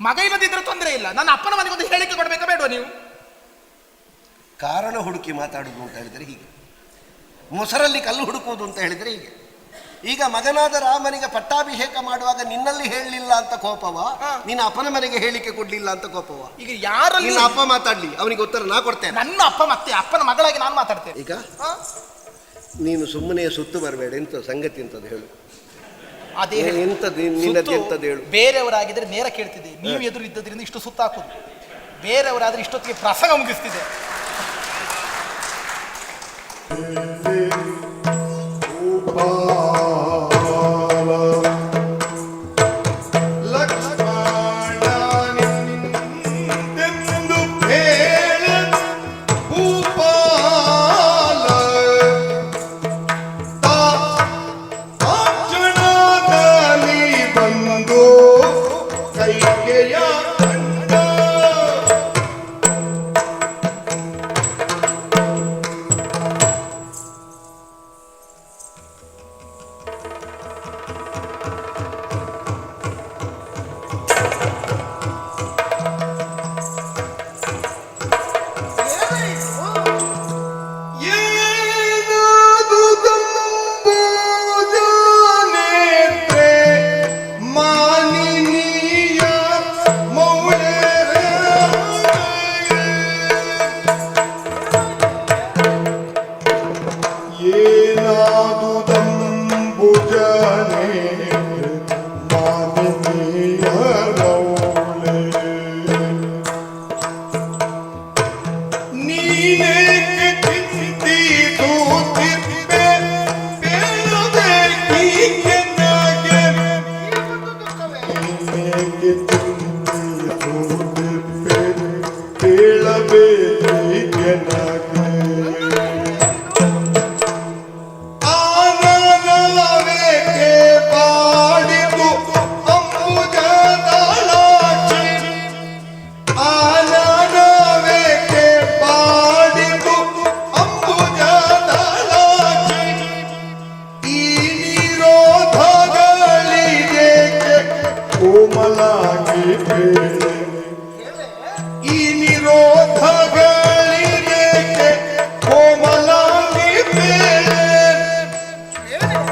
ಮಗ ಇಲ್ಲದಿದ್ರೆ ತೊಂದರೆ ಇಲ್ಲ. ನನ್ನ ಅಪ್ಪನ ಮನೆಗೆ ಒಂದು ಹೇಳಿಕೆ ಕೊಡಬೇಕಾ ಬೇಡವಾ ನೀವು? ಕಾರಣ ಹುಡುಕಿ ಮಾತಾಡುವುದು ಅಂತ ಹೇಳಿದರೆ ಹೀಗೆ. ಮೊಸರಲ್ಲಿ ಕಲ್ಲು ಹುಡುಕುವುದು ಅಂತ ಹೇಳಿದರೆ ಹೀಗೆ. ಈಗ ಮಗನಾದ ರಾಮನಿಗೆ ಪಟ್ಟಾಭಿಷೇಕ ಮಾಡುವಾಗ ನಿನ್ನಲ್ಲಿ ಹೇಳಲಿಲ್ಲ ಅಂತ ಕೋಪವ. ನಿನ್ನ ಅಪ್ಪನ ಮನೆಗೆ ಹೇಳಿಕೆ ಕೊಡ್ಲಿಲ್ಲ ಅಂತ ಕೋಪವ. ಈಗ ಯಾರಲ್ಲಿ? ನಿನ್ನ ಅಪ್ಪ ಮಾತಾಡ್ಲಿ ಅವನಿಗೆ ಉತ್ತರ ನಾ ಕೊಡ್ತೇನೆ. ನನ್ನ ಅಪ್ಪ ಮತ್ತೆ ಅಪ್ಪನ ಮಗಳಾಗಿ ನಾನು ಮಾತಾಡ್ತೇನೆ. ಈಗ? ನೀನು ಸುಮ್ಮನೆ ಸುತ್ತು ಬರಬೇಡ ಎಂತ ಸಂಗತಿ ಅಂತದ್ದು ಹೇಳು. ಸುತ್ತು ಎಂತದ್ದು ಹೇಳು? ಬೇರೆಯವರಾಗಿದ್ರೆ ನೇರ ಕೇಳ್ತಿದ್ದೆ. ನೀವು ಎದುರು ಇದ್ದದ್ರಿಂದ ಇಷ್ಟು ಸುತ್ತ ಹಾಕುದು. ಬೇರೆಯವರಾದ್ರೆ ಇಷ್ಟೊತ್ತಿಗೆ ಪ್ರಸಂಗ ಮುಗಿಸ್ತಿದೆ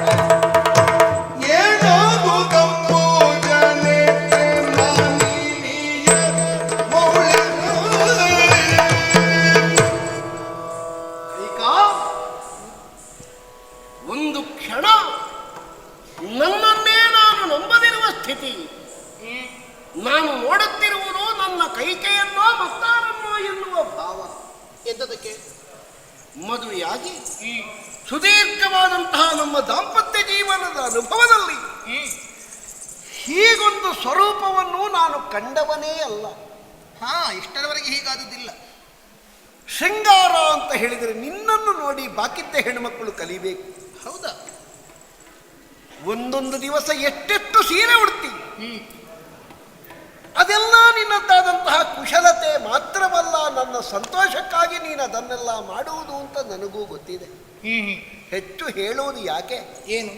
Thank you. ನನ್ನ ಸಂತೋಷಕ್ಕಾಗಿ ನೀನು ಅದನ್ನೆಲ್ಲ ಮಾಡುವುದು ಅಂತ ನನಗೂ ಗೊತ್ತಿದೆ. ಹೆಚ್ಚು ಹೇಳುವುದು ಯಾಕೆ? ಏನು?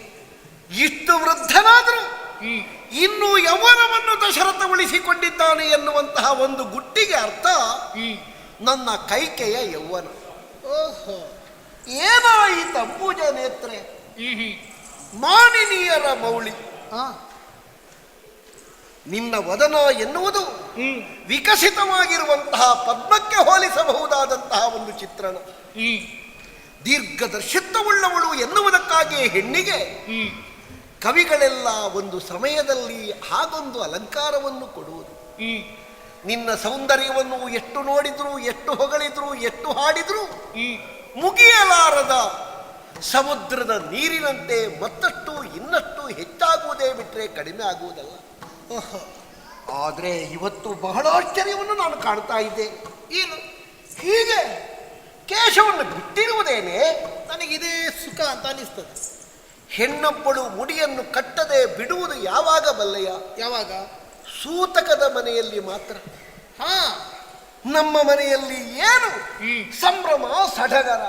ಇಷ್ಟು ವೃದ್ಧನಾದರೂ ಇನ್ನು ಯೌವನವನ್ನು ದಶರಥ ಉಳಿಸಿಕೊಂಡಿದ್ದಾನೆ ಎನ್ನುವಂತಹ ಒಂದು ಗುಟ್ಟಿಗೆ ಅರ್ಥ ನನ್ನ ಕೈಕೆಯ ಯೌವನ. ಓಹೋ. ಏನಾಯಿತು ಅಂಬುಜ ನೇತ್ರೆ? ಮಾನಿನಿಯರ ಮೌಳಿ. ಹಾ ನಿನ್ನ ವದನ ಎನ್ನುವುದು ವಿಕಸಿತವಾಗಿರುವಂತಹ ಪದ್ಮಕ್ಕೆ ಹೋಲಿಸಬಹುದಾದಂತಹ ಒಂದು ಚಿತ್ರಣ. ದೀರ್ಘದರ್ಶಿತ್ವವುಳ್ಳವಳು ಎನ್ನುವುದಕ್ಕಾಗಿ ಹೆಣ್ಣಿಗೆ ಕವಿಗಳೆಲ್ಲ ಒಂದು ಸಮಯದಲ್ಲಿ ಹಾಗೊಂದು ಅಲಂಕಾರವನ್ನು ಕೊಡುವುದು. ನಿನ್ನ ಸೌಂದರ್ಯವನ್ನು ಎಷ್ಟು ನೋಡಿದ್ರು ಎಷ್ಟು ಹೊಗಳಿದ್ರು ಎಷ್ಟು ಹಾಡಿದ್ರು ಮುಗಿಯಲಾರದ ಸಮುದ್ರದ ನೀರಿನಂತೆ ಮತ್ತಷ್ಟು ಇನ್ನಷ್ಟು ಹೆಚ್ಚಾಗುವುದೇ ಬಿಟ್ಟರೆ ಕಡಿಮೆ ಆಗುವುದಲ್ಲ. ಆದರೆ ಇವತ್ತು ಬಹಳ ಆಶ್ಚರ್ಯವನ್ನು ನಾನು ಕಾಣ್ತಾ ಇದ್ದೆ. ಏನು? ಹೀಗೆ? ಕೇಶವನ್ನು ಬಿಟ್ಟಿರುವುದೇನೆ ನನಗಿದೇ ಸುಖ ಅಂತ ಅನಿಸ್ತದೆ ಹೆಣ್ಣೊಬ್ಬಳು ಮುಡಿಯನ್ನು ಕಟ್ಟದೆ ಬಿಡುವುದು ಯಾವಾಗ ಬಲ್ಲಯ್ಯ ಯಾವಾಗ? ಸೂತಕದ ಮನೆಯಲ್ಲಿ ಮಾತ್ರ. ಹಾ ನಮ್ಮ ಮನೆಯಲ್ಲಿ ಏನು. ಸಂಭ್ರಮ ಸಡಗರ.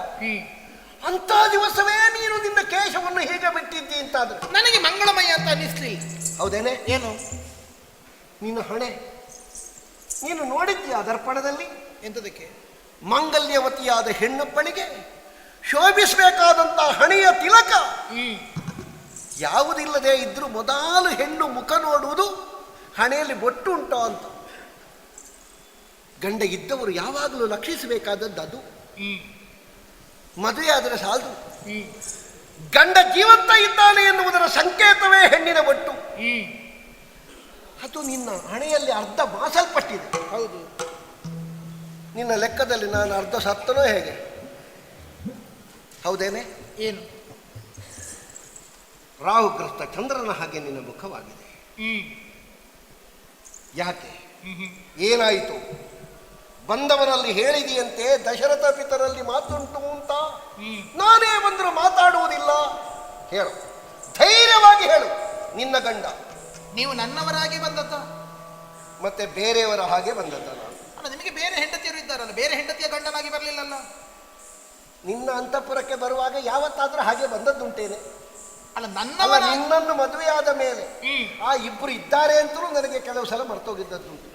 ಅಂತ ದಿವಸವೇ ನೀನು ನಿನ್ನ ಕೇಶವನ್ನು ಹೇಗೆ ಬಿಟ್ಟಿದ್ದಿ ಅಂತಾದ್ರೆ. ನನಗೆ ಮಂಗಳಮಯ ಅಂತ ಅನ್ನಿಸ್ಲಿ. ಹೌದೇನೆ? ಏನು? ನಿನ್ನ ಹಣೆ. ನೀನು ನೋಡಿದ್ಯಾ ದರ್ಪಣದಲ್ಲಿ? ಎಂತದಕ್ಕೆ? ಮಂಗಲ್ಯವತಿಯಾದ ಹೆಣ್ಣುಪ್ಪಳಿಗೆ ಶೋಭಿಸಬೇಕಾದಂಥ ಹಣೆಯ ತಿಲಕ. ಯಾವುದಿಲ್ಲದೆ ಇದ್ರೂ ಮೊದಲು ಹೆಣ್ಣು ಮುಖ ನೋಡುವುದು ಹಣೆಯಲ್ಲಿ ಬೊಟ್ಟು ಉಂಟೋ ಅಂತ. ಗಂಡ ಇದ್ದವರು ಯಾವಾಗಲೂ ಲಕ್ಷಿಸಬೇಕಾದದ್ದು ಅದು. ಮದುವೆ ಆದರೆ ಸಾಲದು. ಗಂಡ ಜೀವಂತ ಇದ್ದಾನೆ ಎನ್ನುವುದರ ಸಂಕೇತವೇ ಹೆಣ್ಣಿನ ಬೊಟ್ಟು. ಅದು ನಿನ್ನ ಹಣೆಯಲ್ಲಿ ಅರ್ಧ ಮಾಸಲ್ಪಟ್ಟಿದೆ ಹೌದು. ನಿನ್ನ ಲೆಕ್ಕದಲ್ಲಿ ನಾನು ಅರ್ಧ ಸತ್ತನೋ ಹೇಗೆ? ಹೌದೇನೆ? ಏನು? ರಾಹುಗ್ರಸ್ತ ಚಂದ್ರನ ಹಾಗೆ ನಿನ್ನ ಮುಖವಾಗಿದೆ. ಯಾಕೆ? ಏನಾಯಿತು? ಬಂದವರಲ್ಲಿ ಹೇಳಿದೆಯಂತೆ ದಶರಥ ಪಿತರಲ್ಲಿ ಮಾತುಂಟು ಅಂತ ನಾನೇ ಬಂದರೂ ಮಾತಾಡುವುದಿಲ್ಲ. ಹೇಳು. ಧೈರ್ಯವಾಗಿ ಹೇಳು. ನಿನ್ನ ಗಂಡ. ನೀವು ನನ್ನವರಾಗಿ ಬಂದದ್ದ? ಮತ್ತೆ ಬೇರೆಯವರ ಹಾಗೆ ಬಂದದ್ದ ನಾನು. ಅಲ್ಲ ನಿಮಗೆ ಬೇರೆ ಹೆಂಡತಿಯರು ಇದ್ದಾರಲ್ಲ ಬೇರೆ ಹೆಂಡತಿಯ ಗಂಡನಾಗಿ ಬರಲಿಲ್ಲಲ್ಲ? ನಿನ್ನ ಅಂತಃಪುರಕ್ಕೆ ಬರುವಾಗ ಯಾವತ್ತಾದ್ರೂ ಹಾಗೆ ಬಂದದ್ದುಂಟೇನೆ. ಅಲ್ಲ ಅಲ್ಲ ನನ್ನವರ ನಿನ್ನನ್ನು ಮದುವೆಯಾದ ಮೇಲೆ ಹ್ಮ್. ಆ ಇಬ್ಬರು ಇದ್ದಾರೆ ಅಂತಲೂ ನನಗೆ ಕೆಲವು ಸಲ ಮರ್ತೋಗಿದ್ದದ್ದುಂಟು.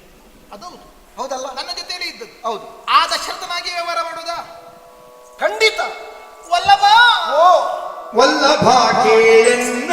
ಅದೌದು ಹೌದಲ್ಲ? ನನ್ನ ಜೊತೆಯಲ್ಲಿ ಇದ್ದದ್ದು. ಹೌದು. ಆ ದಶರಥನಾಗಿ ವ್ಯವಹಾರ ಮಾಡುವುದಾ ಖಂಡಿತ. ವಲ್ಲಭ! ಓ. ವಲ್ಲಭ ಕೇಳೆನ್ನ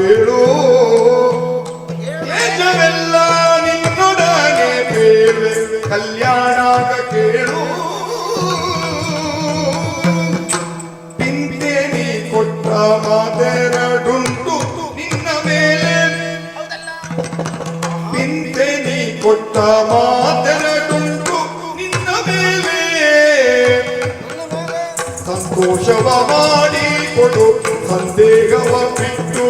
ಮಾತೆರಡುಂಟು ನಿನ್ನ ಮೇಲೆ? ಪಿಂತೆ ನೀ ಕೊಟ್ಟ ಮಾತೆರಡುಂಟು ನಿನ್ನ ಮೇಲೆ? ಸಂತೋಷವ ಮಾಡಿ ಕೊಡು ಸಂದೇಹವ ಬಿಟ್ಟು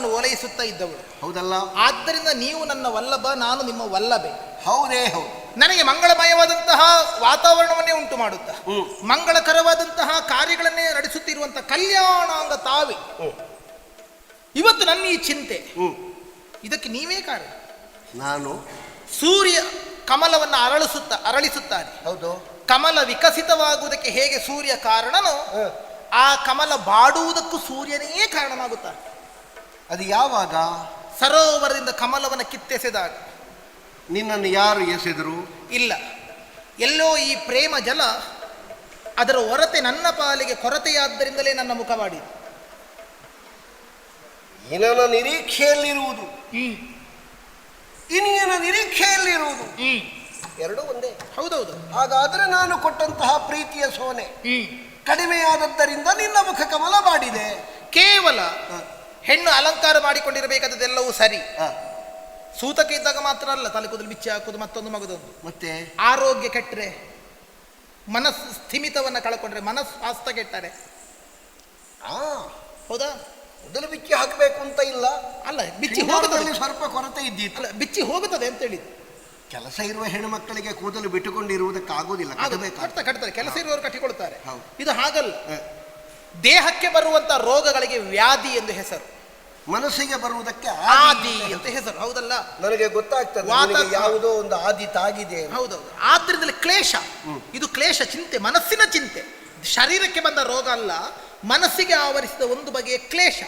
ನಾನು ನಿಮ್ಮನ್ನು ಓಲೈಸುತ್ತಾ ಇದ್ದವಳು. ಹೌದಲ್ಲ? ಆದ್ದರಿಂದ ನೀವು ನನ್ನ ವಲ್ಲಭ ನಾನು ನಿಮ್ಮ ವಲ್ಲಭೆ. ಹೌದೇ ಹೌದು. ನನಗೆ ಮಂಗಳಮಯವಾದಂತಹ ವಾತಾವರಣವನ್ನೇ ಉಂಟು ಮಾಡುತ್ತಾ. ಮಂಗಳಕರವಾದಂತಹ ಕಾರ್ಯಗಳನ್ನೇ ನಡೆಸುತ್ತಿರುವಂತಹ ಕಲ್ಯಾಣಾಂಗ ತಾವೇ. ಇವತ್ತು ನನ್ನ ಈ ಚಿಂತೆ. ಇದಕ್ಕೆ ನೀವೇ ಕಾರಣ. ನಾನು? ಸೂರ್ಯ ಕಮಲವನ್ನು ಅರಳಿಸುತ್ತ ಅರಳಿಸುತ್ತಾನೆ. ಹೌದು. ಕಮಲ ವಿಕಸಿತವಾಗುವುದಕ್ಕೆ ಹೇಗೆ ಸೂರ್ಯ ಕಾರಣನೋ. ಆ ಕಮಲ ಬಾಡುವುದಕ್ಕೂ ಸೂರ್ಯನೇ ಕಾರಣನಾಗುತ್ತಾನೆ. ಅದು ಯಾವಾಗ? ಸರೋವರದಿಂದ ಕಮಲವನ್ನು ಕಿತ್ತೆಸೆದಾಗ. ನಿನ್ನನ್ನು ಯಾರು ಎಸೆದರು? ಇಲ್ಲ. ಎಲ್ಲೋ ಈ ಪ್ರೇಮ ಜಲ ಅದರ ಹೊರತೆ ನನ್ನ ಪಾಲಿಗೆ ಕೊರತೆಯಾದ್ದರಿಂದಲೇ ನನ್ನ ಮುಖ ಮಾಡಿದೆ. ಇನನ ನಿರೀಕ್ಷೆಯಲ್ಲಿರುವುದು. ಇನಿಯನ ನಿರೀಕ್ಷೆಯಲ್ಲಿರುವುದು. ಎರಡೂ ಒಂದೇ. ಹೌದೌದು. ಹಾಗಾದ್ರೆ ನಾನು ಕೊಟ್ಟಂತಹ ಪ್ರೀತಿಯ ಸೋನೆ ಕಡಿಮೆಯಾದದ್ದರಿಂದ ನಿನ್ನ ಮುಖ ಕಮಲ ಮಾಡಿದೆ. ಕೇವಲ. ಹೆಣ್ಣು ಅಲಂಕಾರ ಮಾಡಿಕೊಂಡಿರಬೇಕಾದದ್ದೆಲ್ಲವೂ ಸರಿ. ಸೂತಕ ಸೂತಕ್ಕೆ ಇದ್ದಾಗ ಮಾತ್ರ ಅಲ್ಲ ತಲೆ ಕೂದಲು ಬಿಚ್ಚಿ ಹಾಕುದು ಮತ್ತೊಂದು ಮಗದೊಂದು ಮತ್ತೆ? ಆರೋಗ್ಯ ಕೆಟ್ಟರೆ ಮನಸ್ಸು ಸ್ಥಿಮಿತವನ್ನು ಕಳ್ಕೊಂಡ್ರೆ ಮನಸ್ಸು ಆಸ್ತ ಕೆಟ್ಟರೆ ಆ ಹೌದಾ? ಮೊದಲು ಬಿಚ್ಚಿ ಹಾಕಬೇಕು ಅಂತ ಇಲ್ಲ. ಅಲ್ಲ ಬಿಚ್ಚಿ ಹೋಗುತ್ತದೆ. ಸ್ವಲ್ಪ ಕೊರತೆ ಇದ್ದಿತ್ತು. ಅಲ್ಲ ಬಿಚ್ಚಿ ಹೋಗುತ್ತದೆ ಅಂತ ಹೇಳಿದ್ದು. ಕೆಲಸ ಇರುವ ಹೆಣ್ಣು ಮಕ್ಕಳಿಗೆ ಕೂದಲು ಬಿಟ್ಟುಕೊಂಡಿರುವುದಕ್ಕಾಗೋದಿಲ್ಲ ಕಟ್ತಾ ಕಟ್ತಾರೆ ಕೆಲಸ ಇರುವವರು ಕಟ್ಟಿಕೊಳ್ತಾರೆ. ಇದು ಹಾಗಲ್ಲ. ದೇಹಕ್ಕೆ ಬರುವಂಥ ರೋಗಗಳಿಗೆ ವ್ಯಾಧಿ ಎಂದು ಹೆಸರು. ಮನಸ್ಸಿಗೆ ಬರುವುದಕ್ಕೆ ಆದಿ ಅಂತ ಹೆಸರು. ಹೌದಲ್ಲ? ನನಗೆ ಗೊತ್ತಾಗ್ತದೆ ನನಗೆ ಯಾವುದೋ ಒಂದು ಆದಿ ತಾಗಿದೆ. ಹೌದೌದು ಆದ್ರಿಂದಲೇ ಕ್ಲೇಶ. ಇದು ಕ್ಲೇಶ ಚಿಂತೆ ಮನಸ್ಸಿನ ಚಿಂತೆ. ಶರೀರಕ್ಕೆ ಬಂದ ರೋಗ ಅಲ್ಲ ಮನಸ್ಸಿಗೆ ಆವರಿಸಿದ ಒಂದು ಬಗೆಯ ಕ್ಲೇಶ.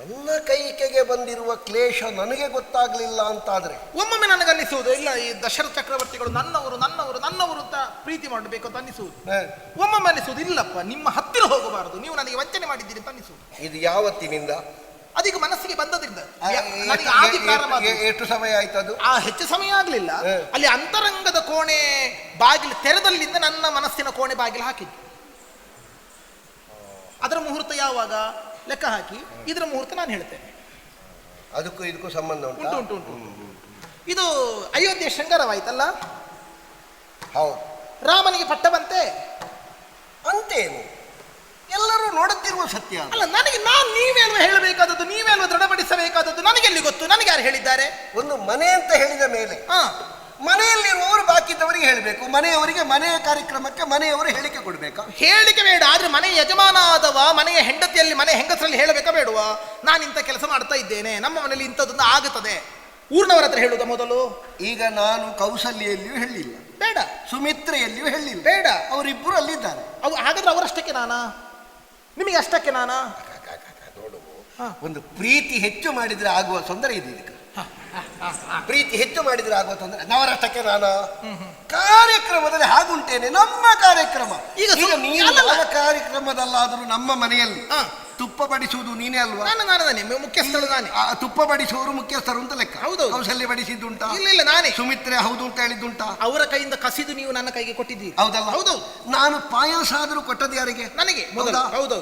ನನ್ನ ಕೈಕೆಗೆ ಬಂದಿರುವ ಕ್ಲೇಶ ನನಗೆ ಗೊತ್ತಾಗ್ಲಿಲ್ಲ ಅಂತಾದ್ರೆ ಒಮ್ಮೊಮ್ಮೆ ನನಗನ್ನಿಸುವುದು ಇಲ್ಲ ಈ ದಶರಥ ಚಕ್ರವರ್ತಿಗಳು ನನ್ನವರು ನನ್ನವರು ನನ್ನವರು ಅಂತ ಪ್ರೀತಿ ಮಾಡಬೇಕು ಅಂತ ಅನ್ನಿಸುವುದು. ಒಮ್ಮೊಮ್ಮೆ ಅನ್ನಿಸುವುದು ಇಲ್ಲಪ್ಪ ನಿಮ್ಮ ಹತ್ತಿರ ಹೋಗಬಾರದು ನೀವು ನನಗೆ ವಂಚನೆ ಮಾಡಿದ್ದೀರಿ ಅಂತ ಅನ್ನಿಸುವುದು. ಇದು ಯಾವತ್ತಿನಿಂದ? ಅದೀಗ ಮನಸ್ಸಿಗೆ ಬಂದದ್ರಿಂದ. ನನಗೆ ಎ- ಆದಿ ಪ್ರಾರಂಭ ಆದದ್ದು. ಎಷ್ಟು ಸಮಯ ಆಯ್ತದು? ಆ ಹೆಚ್ಚು ಸಮಯ ಆಗಲಿಲ್ಲ. ಅಲ್ಲಿ ಅಂತರಂಗದ ಕೋಣೆ ಬಾಗಿಲು ತೆರೆದಲ್ಲಿಂದ ನನ್ನ ಮನಸ್ಸಿನ ಕೋಣೆ ಬಾಗಿಲು ಹಾಕಿದ್ದು. ಅದರ ಮುಹೂರ್ತ ಯಾವಾಗ? ಲೆಕ್ಕ ಹಾಕಿ ಇದರ ಮುಹೂರ್ತ ನಾನು ಹೇಳ್ತೇನೆ. ಅದಕ್ಕೂ ಇದಕ್ಕೂ ಸಂಬಂಧ ಉಂಟು? ಉಂಟು ಉಂಟು ಇದು ಅಯೋಧ್ಯೆ ಶೃಂಗಾರವಾಯ್ತಲ್ಲ? ಹೌದು. ರಾಮನಿಗೆ ಪಟ್ಟವಂತೆ? ಅಂತೇನು? ಎಲ್ಲರೂ ನೋಡುತ್ತಿರುವ ಸತ್ಯ ಅಲ್ಲ ನನಗೆ ನಾನು ನೀವೇನು ಹೇಳಬೇಕಾದದ್ದು? ನೀವೇನು ದೃಢಪಡಿಸಬೇಕಾದದ್ದು? ನನಗೆಲ್ಲಿ ಗೊತ್ತು? ನನಗೆ ಯಾರು ಹೇಳಿದ್ದಾರೆ? ಒಂದು ಮನೆ ಅಂತ ಹೇಳಿದ ಮೇಲೆ ಹಾ. ಮನೆಯಲ್ಲಿರುವವರು ಬಾಕಿದ್ದವರಿಗೆ ಹೇಳಬೇಕು. ಮನೆಯವರಿಗೆ ಮನೆಯ ಕಾರ್ಯಕ್ರಮಕ್ಕೆ ಮನೆಯವರು ಹೇಳಿಕೆ ಕೊಡಬೇಕು. ಹೇಳಿಕೆ ಬೇಡ ಆದರೆ ಮನೆಯ ಯಜಮಾನ ಆದವ ಮನೆಯ ಹೆಂಡತಿಯಲ್ಲಿ ಮನೆ ಹೆಂಗಸರಲ್ಲಿ ಹೇಳಬೇಕಾ ಬೇಡವಾ? ನಾನು ಇಂಥ ಕೆಲಸ ಮಾಡ್ತಾ ಇದ್ದೇನೆ ನಮ್ಮ ಮನೆಯಲ್ಲಿ ಇಂಥದ್ದೊಂದು ಆಗುತ್ತದೆ. ಊರಿನವರ ಹತ್ರ ಹೇಳುವುದ ಮೊದಲು? ಈಗ ನಾನು ಕೌಶಲ್ಯಲ್ಲಿಯೂ ಹೇಳಿಲ್ಲ. ಬೇಡ. ಸುಮಿತ್ರೆಯಲ್ಲಿಯೂ ಹೇಳಿಲ್ಲ. ಬೇಡ. ಅವರಿಬ್ಬರು ಅಲ್ಲಿದ್ದಾರೆ. ಅವು ಹಾಗಾದ್ರೆ ಅವರಷ್ಟಕ್ಕೆ ನಾನಾ? ನಿಮಗೆ ಅಷ್ಟಕ್ಕೆ ನಾನಾ. ಒಂದು ಪ್ರೀತಿ ಹೆಚ್ಚು ಮಾಡಿದರೆ ಆಗುವ ತೊಂದರೆ ಇದೆ ಇದಕ್ಕೆ. ಪ್ರೀತಿ ಹೆಚ್ಚು ಮಾಡಿದ್ರೆ ಆಗುವ ತೊಂದರೆ. ನವರಾಷ್ಟಕ್ಕೆ ನಾನು ಕಾರ್ಯಕ್ರಮದಲ್ಲಿ ಹಾಗುಂಟೇನೆ. ನಮ್ಮ ಕಾರ್ಯಕ್ರಮ. ಈಗ ಕಾರ್ಯಕ್ರಮದಲ್ಲಾದರೂ ನಮ್ಮ ಮನೆಯಲ್ಲಿ. ತುಪ್ಪ ಬಡಿಸುವುದು ನೀನೇ ಅಲ್ವಾ? ನಾನು ನಾನು ನಾನೇ ಮುಖ್ಯಸ್ಥಳು ನಾನೇ. ಆ ತುಪ್ಪ ಬಡಿಸುವವರು ಮುಖ್ಯಸ್ಥರು ಅಂತ ಲೆಕ್ಕ. ಹೌದು. ಕೌಶಲ್ಯ ಬಡಿಸಿದ್ದುಂಟಾ? ಇಲ್ಲ ಇಲ್ಲ ನಾನೇ. ಸುಮಿತ್ರೆ ಹೌದು ಅಂತ ಹೇಳಿದ್ದುಂಟಾ? ಅವರ ಕೈಯಿಂದ ಕಸಿದು ನೀವು ನನ್ನ ಕೈಗೆ ಕೊಟ್ಟಿದ್ದೀರಿ. ಹೌದಲ್ಲ? ಹೌದು ನಾನು ಪಾಯಸ ಆದರೂ ಕೊಟ್ಟದ್ದು ಯಾರಿಗೆ? ನನಗೆ ಮೊದಲ. ಹೌದಾ? ಹೌದು?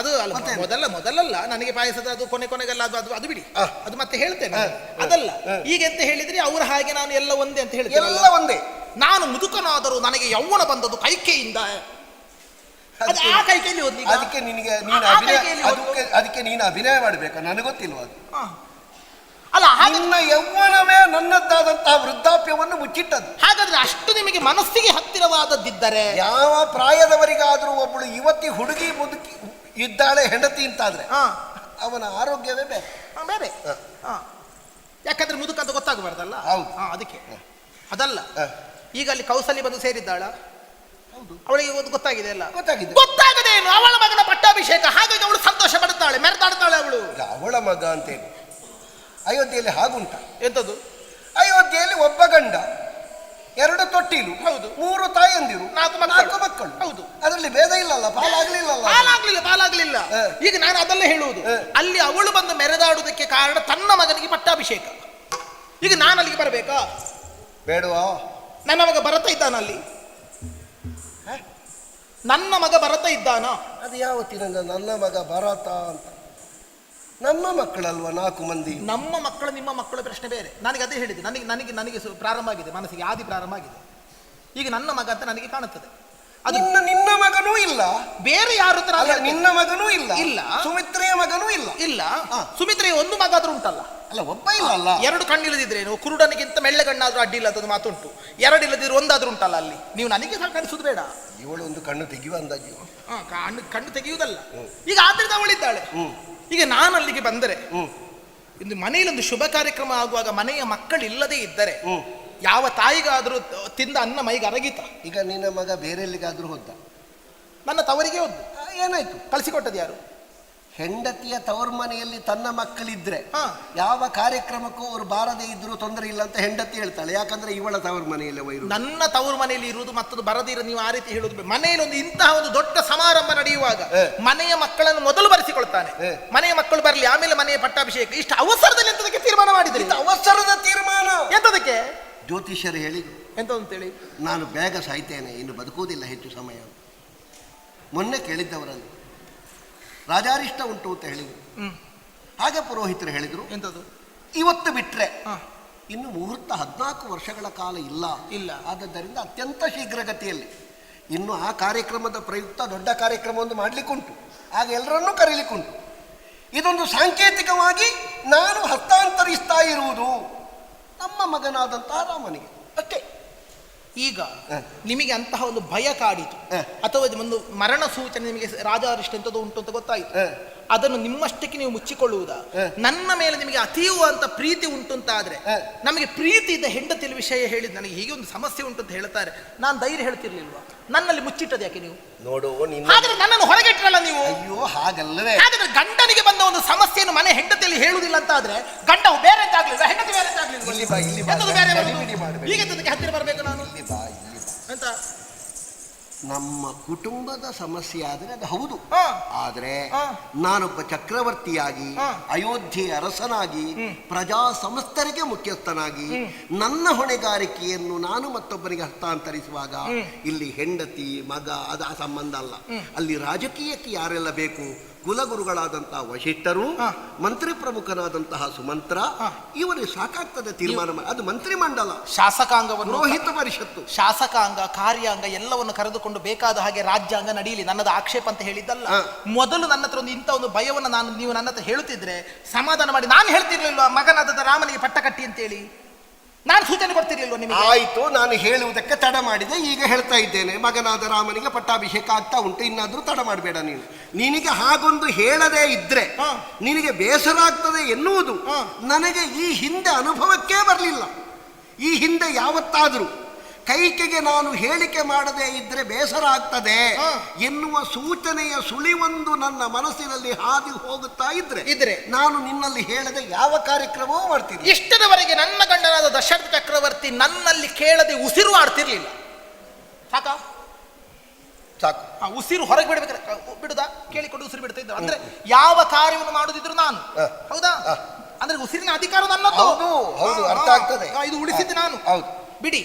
ಅದು ಅಲ್ಲ? ಮೊದಲ ಮೊದಲಲ್ಲ ನನಗೆ ಪಾಯಸದ ಅದು ಕೊನೆ ಕೊನೆಗೆಲ್ಲ ಅದು ಅದು ಅದು ಬಿಡಿ. ಅದು ಮತ್ತೆ ಹೇಳ್ತೇನೆ ಅದಲ್ಲ. ಈಗ ಎಂತ ಹೇಳಿದ್ರೆ ಅವರ ಹಾಗೆ ನಾನು ಎಲ್ಲ ಒಂದೇ ಅಂತ ಹೇಳ್ತೇನೆ ಎಲ್ಲ ಒಂದೇ. ನಾನು ಮುದುಕನಾದರೂ ನನಗೆ ಯೌವನ ಬಂದದ್ದು ಕೈಕೆಯಿಂದ. ಅದು ಅದಕ್ಕೆ- ಈಗ? ನಿನಗೆ ನೀನು ಆ ಅಭಿನಯ. ಅದಕ್ಕೆ ಅದಕ್ಕೆ ನೀನು ಅಭಿನಯ ಮಾಡಬೇಕು ನನಗೆ ಗೊತ್ತಿಲ್ವ ಅದು. ಅಲ್ಲ ಹಾಗೆ ನಿನ್ನ ಯೌವನವೇ ನನ್ನದ್ದಾದಂತಹ ವೃದ್ಧಾಪ್ಯವನ್ನು ಮುಚ್ಚಿಟ್ಟದ್ದು ಹಾಗಾದ್ರೆ ಅಷ್ಟು ನಿಮಗೆ ಮನಸ್ಸಿಗೆ ಹತ್ತಿರವಾದದ್ದಿದ್ದರೆ ಯಾವ ಪ್ರಾಯದವರಿಗಾದರೂ ಒಬ್ಬಳು ಯುವತಿ ಹುಡುಗಿ ಮುದುಕಿ ಇದ್ದಾಳೆ ಹೆಂಡತಿ ಅಂತಾದ್ರೆ ಹಾ ಅವನ ಆರೋಗ್ಯವೇ ಬೇರೆ ಹಾ, ಬೇರೆ ಹ. ಹಾ. ಯಾಕಂದ್ರೆ ಮುದುಕ ಅಂತ ಗೊತ್ತಾಗಬಾರ್ದಲ್ಲ ಹೌದು. ಹಾ ಅದಕ್ಕೆ ಅದಲ್ಲ ಹ. ಈಗ ಅಲ್ಲಿ ಕೌಸಲ್ಯ ಬಂದು ಸೇರಿದ್ದಾಳ ಅವಳಿಗೆ ಒಂದು ಗೊತ್ತಾಗಿದೆ ಅಲ್ಲ ಗೊತ್ತಾಗಿದೆ. ಗೊತ್ತಾಗದೇನು ಅವಳ ಮಗನ ಪಟ್ಟಾಭಿಷೇಕ. ಹಾಗಾಗಿ ಅವಳು ಸಂತೋಷ ಪಡುತ್ತಾಳೆ ಮೆರೆದಾಡ್ತಾಳೆ ಅವಳು. ಈಗ ಅವಳ ಮಗ ಅಂತೇಳಿ ಅಯೋಧ್ಯೆಯಲ್ಲಿ ಹಾಗುಂಟ. ಎಂತದ್ದು ಅಯೋಧ್ಯೆಯಲ್ಲಿ ಒಬ್ಬ ಗಂಡ ಎರಡು ತೊಟ್ಟಿಲು ಹೌದು. ಮೂರು ತಾಯಂದಿರು ನಾಲ್ಕು ಮಕ್ಕಳು. ನಾಲ್ಕು ಮಕ್ಕಳು. ಹೌದು. ಅದರಲ್ಲಿ ಭೇದ ಇಲ್ಲಲ್ಲ ಪಾಲಾಗ್ಲಿಲ್ಲ ಪಾಲಾಗ್ಲಿಲ್ಲ. ಪಾಲಾಗ್ಲಿಲ್ಲ. ಈಗ ನಾನು ಅದಲ್ಲ ಹೇಳುವುದು. ಅಲ್ಲಿ ಅವಳು ಬಂದು ಮೆರೆದಾಡುವುದಕ್ಕೆ ಕಾರಣ ತನ್ನ ಮಗನಿಗೆ ಪಟ್ಟಾಭಿಷೇಕ. ಈಗ ನಾನು ಅಲ್ಲಿಗೆ ಬರಬೇಕಾ? ಬೇಡವಾ? ನನ್ನ ಮಗ ಭರತ ಇದ್ದಾನಲ್ಲಿ ನನ್ನ ಮಗ ಭರತ ಇದ್ದಾನ? ಅದು ಯಾವತ್ತಿನ ನನ್ನ ಮಗ ಭರತ ಅಂತ. ನಮ್ಮ ಮಕ್ಕಳಲ್ವ ನಾಲ್ಕು ಮಂದಿ? ನಮ್ಮ ಮಕ್ಕಳು ನಿಮ್ಮ ಮಕ್ಕಳ ಪ್ರಶ್ನೆ ಬೇರೆ. ನನಗೆ ಅದೇ ಹೇಳಿದೆ ನನಗೆ ನನಗೆ ನನಗೆ ಸು- ಪ್ರಾರಂಭ ಆಗಿದೆ. ಮನಸ್ಸಿಗೆ ಆದಿ ಪ್ರಾರಂಭ ಆಗಿದೆ. ಈಗ ನನ್ನ ಮಗ ಅಂತ ನನಗೆ ಕಾಣುತ್ತದೆ. ಅದು ನಿನ್ನ ನಿನ್ನ ಮಗನೂ ಇಲ್ಲ. ಬೇರೆ ಯಾರು ಅಲ್ಲ. ನಿನ್ನ ಮಗನೂ ಇಲ್ಲ. ಇಲ್ಲ. ಸುಮಿತ್ರೆಯ ಮಗನೂ ಇಲ್ಲ. ಇಲ್ಲ. ಸುಮಿತ್ರೆಯ ಸುಮಿತ್ರೆ ಒಂದು ಮಗ ಆದ್ರೂ ಉಂಟಲ್ಲ. ಅಲ್ಲ ಒಬ್ಬ ಇಲ್ಲ ಅಲ್ಲ ಎರಡು ನೀವು ಕುರುಡನಿಗಿಂತ ಮೆಳ್ಳೆಗಣ್ಣಾದ್ರೂ ಅಡ್ಡಿ ಇಲ್ಲ ಅಂತ ಮಾತುಂಟು. ಎರಡು ಇಲ್ಲದಿದ್ರೆ ಒಂದಾದ್ರೂ ಉಂಟಲ್ಲ ಅಲ್ಲಿ. ನೀವು ನನಗೆ ಕಾಣಿಸೋದು ಬೇಡ. ಇವಳು ಒಂದು ಕಣ್ಣು ತೆಗೆಯುವ ಅಂದಾಜು ಹಾ, ಕಣ್ಣು ಕಣ್ಣು ತೆಗೆಯುವುದಲ್ಲ. ಈಗ ಆದ್ರಿಂದ ಅವಳಿದ್ದಾಳೆ ಈಗ ನಾನು ಅಲ್ಲಿಗೆ ಬಂದರೆ ಇಂದು ಮನೆಯಲ್ಲಿ ಒಂದು ಶುಭ ಕಾರ್ಯಕ್ರಮ ಆಗುವಾಗ ಮನೆಯ ಮಕ್ಕಳಿಲ್ಲದೆ ಇದ್ದರೆ ಹ್ಮ್. ಯಾವ ತಾಯಿಗಾದ್ರೂ ತಿಂದ ಅನ್ನ ಮೈಗೆ ಅರಗಿತ? ಈಗ ನಿನ್ನ ಮಗ ಬೇರೆ ಎಲ್ಲಿಗಾದ್ರೂ ಹೋದ ನನ್ನ ತವರಿಗೆ ಹೋದ್ದು. ಏನಾಯ್ತು? ಕಳಿಸಿಕೊಟ್ಟದ್ದು ಯಾರು? ಹೆಂಡತಿಯ ತವರು ಮನೆಯಲ್ಲಿ ತನ್ನ ಮಕ್ಕಳಿದ್ರೆ ಹಾ. ಯಾವ ಕಾರ್ಯಕ್ರಮಕ್ಕೂ ಅವರು ಬಾರದೇ ಇದ್ರೂ ತೊಂದರೆ ಇಲ್ಲ ಅಂತ ಹೆಂಡತಿ ಹೇಳ್ತಾಳೆ. ಯಾಕಂದ್ರೆ ಇವಳ ತವರು ಮನೆಯಲ್ಲೇ ವೈರು. ನನ್ನ ತವರು ಮನೆಯಲ್ಲಿ ಇರುವುದು ಮತ್ತದು ಬರದಿರ ನೀವು ಆ ರೀತಿ ಹೇಳುದು. ಮನೆಯಲ್ಲಿ ಒಂದು ಇಂತಹ ಒಂದು ದೊಡ್ಡ ಸಮಾರಂಭ ನಡೆಯುವಾಗ ಮನೆಯ ಮಕ್ಕಳನ್ನು ಮೊದಲು ಬರೆಸಿಕೊಳ್ತಾನೆ. ಮನೆಯ ಮಕ್ಕಳು ಬರಲಿ ಆಮೇಲೆ ಮನೆಯ ಪಟ್ಟಾಭಿಷೇಕ. ಇಷ್ಟು ಅವಸರದಲ್ಲಿ ಎಂತದಕ್ಕೆ ತೀರ್ಮಾನ ಮಾಡಿದ್ರಿ? ಅವಸರದ ತೀರ್ಮಾನ. ಎಂತದಕ್ಕೆ ಜ್ಯೋತಿಷ್ಯರು ಹೇಳಿದ್ರು ಎಂತ ಅಂತೇಳಿ ನಾನು ಬೇಗ ಸಾಯ್ತೇನೆ. ಇನ್ನು ಬದುಕುವುದಿಲ್ಲ ಹೆಚ್ಚು ಸಮಯ. ಮೊನ್ನೆ ಕೇಳಿದ್ದವರಲ್ಲಿ ರಾಜಾರಿಷ್ಟ ಉಂಟು ಅಂತ ಹೇಳಿದರು. ಹಾಗೆ ಪುರೋಹಿತರು ಹೇಳಿದರು. ಎಂಥದ್ದು ಇವತ್ತು ಬಿಟ್ಟರೆ. ಇನ್ನು ಮುಹೂರ್ತ ಹದಿನಾಲ್ಕು ವರ್ಷಗಳ ಕಾಲ ಇಲ್ಲ. ಇಲ್ಲ. ಆದ್ದರಿಂದ ಅತ್ಯಂತ ಶೀಘ್ರಗತಿಯಲ್ಲಿ ಇನ್ನು ಆ ಕಾರ್ಯಕ್ರಮದ ಪ್ರಯುಕ್ತ ದೊಡ್ಡ ಕಾರ್ಯಕ್ರಮವನ್ನು ಮಾಡಲಿಕ್ಕುಂಟು. ಆಗ ಎಲ್ಲರನ್ನೂ ಕರೀಲಿಕ್ಕುಂಟು. ಇದೊಂದು ಸಾಂಕೇತಿಕವಾಗಿ ನಾನು ಹಸ್ತಾಂತರಿಸ್ತಾ ಇರುವುದು ನಮ್ಮ ಮಗನಾದಂತಹ ರಾಮನಿಗೆ. ಅಷ್ಟೇ. ಈಗ ನಿಮಗೆ ಅಂತಹ ಒಂದು ಭಯ ಕಾಡಿತು. ಅಥವಾ ಇದು ಒಂದು ಮರಣ ಸೂಚನೆ ನಿಮಗೆ ರಾಜಾರಿಷ್ಟ ಎಂತದ್ದು ಉಂಟು ಅಂತ ಗೊತ್ತಾಯಿತು. ಅದನ್ನು ನಿಮ್ಮಷ್ಟಕ್ಕೆ ನೀವು ಮುಚ್ಚಿಕೊಳ್ಳುವುದಾ? ನನ್ನ ಮೇಲೆ ನಿಮಗೆ ಅತೀವಂತ ಪ್ರೀತಿ ಉಂಟು ಅಂತ ಆದ್ರೆ. ನಮಗೆ ಪ್ರೀತಿ ಇದ್ದ ಹೆಂಡತಿಲ್ ವಿಷಯ ಹೇಳಿದ ನನಗೆ ಹೀಗೆ ಒಂದು ಸಮಸ್ಯೆ ಉಂಟು ಅಂತ ಹೇಳ್ತಾರೆ. ನಾನು ಧೈರ್ಯ ಹೇಳ್ತಿರ್ಲಿಲ್ವಾ? ನನ್ನಲ್ಲಿ ಮುಚ್ಚಿಟ್ಟದ ಯಾಕೆ ನೀವು? ನೋಡು ನಿನ್ನ ಆದ್ರೆ ನನ್ನನ್ನು ಹೊರಗೆಟ್ರಲ್ಲ ನೀವು? ಅಯ್ಯೋ ಹಾಗಲ್ಲವೇ. ಹಾಗಾದ್ರೆ ಗಂಡನಿಗೆ ಬಂದ ಒಂದು ಸಮಸ್ಯೆಯನ್ನು ಮನೆ ಹೆಂಡತಿಯಲ್ಲಿ ಹೇಳುವುದಿಲ್ಲ ಅಂತ ಆದ್ರೆ ಗಂಡ ಬೇರೆ ಹೆಂಡತಿ ಬೇರೆ. ಈಗ ಎಂತದಕ್ಕೆ ಹತ್ತಿರ ಬರಬೇಕು ನಾನು? ಅಂತ ನಮ್ಮ ಕುಟುಂಬದ ಸಮಸ್ಯೆ ಆದರೆ ಅದು ಹೌದು. ಆದರೆ. ನಾನೊಬ್ಬ ಚಕ್ರವರ್ತಿಯಾಗಿ ಅಯೋಧ್ಯೆ ಅಯೋಧ್ಯೆಯ ಅರಸನಾಗಿ ಪ್ರಜಾ ಸಮಸ್ತರಿಗೆ ಮುಖ್ಯಸ್ಥನಾಗಿ ನನ್ನ ಹೊಣೆಗಾರಿಕೆಯನ್ನು ನಾನು ಮತ್ತೊಬ್ಬರಿಗೆ ಹಸ್ತಾಂತರಿಸುವಾಗ ಇಲ್ಲಿ ಹೆಂಡತಿ ಮಗ ಅದ ಸಂಬಂಧ ಅಲ್ಲ. ಅಲ್ಲಿ ರಾಜಕೀಯಕ್ಕೆ ಯಾರೆಲ್ಲ ಬೇಕು? ಕುಲಗುರುಗಳಾದಂತಹ ವಶಿಷ್ಠರು. ಮಂತ್ರಿ ಪ್ರಮುಖನಾದಂತಹ ಸುಮಂತ್ರ ಹಾ. ಇವರಿಗೆ ಸಾಕಾಗ್ತದೆ ತೀರ್ಮಾನ ಮಾಡಿ. ಅದು ಮಂತ್ರಿ ಮಂಡಲ. ಶಾಸಕಾಂಗವನ್ನು ರೋಹಿತ ಪರಿಷತ್ತು. ಶಾಸಕಾಂಗ ಕಾರ್ಯಾಂಗ ಎಲ್ಲವನ್ನು ಕರೆದುಕೊಂಡು ಬೇಕಾದ ಹಾಗೆ ರಾಜ್ಯಾಂಗ ನಡೀಲಿ ನನ್ನದು ಆಕ್ಷೇಪ ಅಂತ ಹೇಳಿದ್ದಲ್ಲ. ಮೊದಲು ನನ್ನ ಹತ್ರ ಒಂದು ಇಂಥ ಒಂದು ಭಯವನ್ನು ನಾನು ನೀವು ನನ್ನ ಹತ್ರ ಹೇಳುತ್ತಿದ್ರೆ ಸಮಾಧಾನ ಮಾಡಿ. ನಾನು ಹೇಳ್ತಿರ್ಲಿಲ್ಲ ಮಗನಾದ ರಾಮನಿಗೆ ಪಟ್ಟ ಕಟ್ಟಿ ಅಂತೇಳಿ? ನಾನು ಸೂಚನೆ ಕೊಡ್ತಿರ್ಲಿಲ್ವಾ ನಿಮಗೆ? ಆಯಿತು ನಾನು ಹೇಳುವುದಕ್ಕೆ ತಡ ಮಾಡಿದೆ. ಈಗ ಹೇಳ್ತಾ ಇದ್ದೇನೆ ಮಗನಾದ ರಾಮನಿಗೆ ಪಟ್ಟಾಭಿಷೇಕ ಆಗ್ತಾ ಉಂಟು. ಇನ್ನಾದರೂ ತಡ ಮಾಡಬೇಡ ನೀನು. ನಿನಗೆ ಹಾಗೊಂದು ಹೇಳದೇ ಇದ್ರೆ. ನಿನಗೆ ಬೇಸರ ಆಗ್ತದೆ ಎನ್ನುವುದು. ನನಗೆ ಈ ಹಿಂದೆ ಅನುಭವಕ್ಕೇ ಬರಲಿಲ್ಲ ಈ ಹಿಂದೆ ಯಾವತ್ತಾದರೂ ಕೈಕೆಗೆ ನಾನು ಹೇಳಿಕೆ ಮಾಡದೇ ಇದ್ರೆ ಬೇಸರ ಆಗ್ತದೆ. ಎನ್ನುವ ಸೂಚನೆಯ ಸುಳಿವೊಂದು ನನ್ನ ಮನಸ್ಸಿನಲ್ಲಿ ಹಾದಿ ಹೋಗುತ್ತಾ ಇದ್ರೆ ಇದ್ರೆ. ನಾನು ನಿನ್ನಲ್ಲಿ ಹೇಳದೆ ಯಾವ ಕಾರ್ಯಕ್ರಮವೂ ಮಾಡ್ತೀನಿ ಇಷ್ಟದವರೆಗೆ ನನ್ನ ಗಂಡನಾದ ದಶರಥ ಚಕ್ರವರ್ತಿ ನನ್ನಲ್ಲಿ ಕೇಳದೆ ಉಸಿರು ಆಡ್ತಿರ್ಲಿಲ್ಲ ಸಾಕ ಸಾಕು. ಆ ಉಸಿರು ಹೊರಗೆ ಬಿಡ್ಬೇಕಾರೆ ಬಿಡುದ? ಕೇಳಿಕೊಂಡು ಉಸಿರು ಬಿಡ್ತಾ ಇದ್ದ ಅಂದ್ರೆ ಯಾವ ಕಾರ್ಯವನ್ನು ಮಾಡುದಿದ್ರು ನಾನು. ಹೌದಾ. ಅಂದ್ರೆ ಉಸಿರಿನ ಅಧಿಕಾರ ನನ್ನದು. ಹೌದು, ಹೌದು, ಅರ್ಥ ಆಗ್ತದೆ. ಇದು ಉಳಿಸಿದ್ದು ನಾನು. ಹೌದು. ಬಿಡಿ.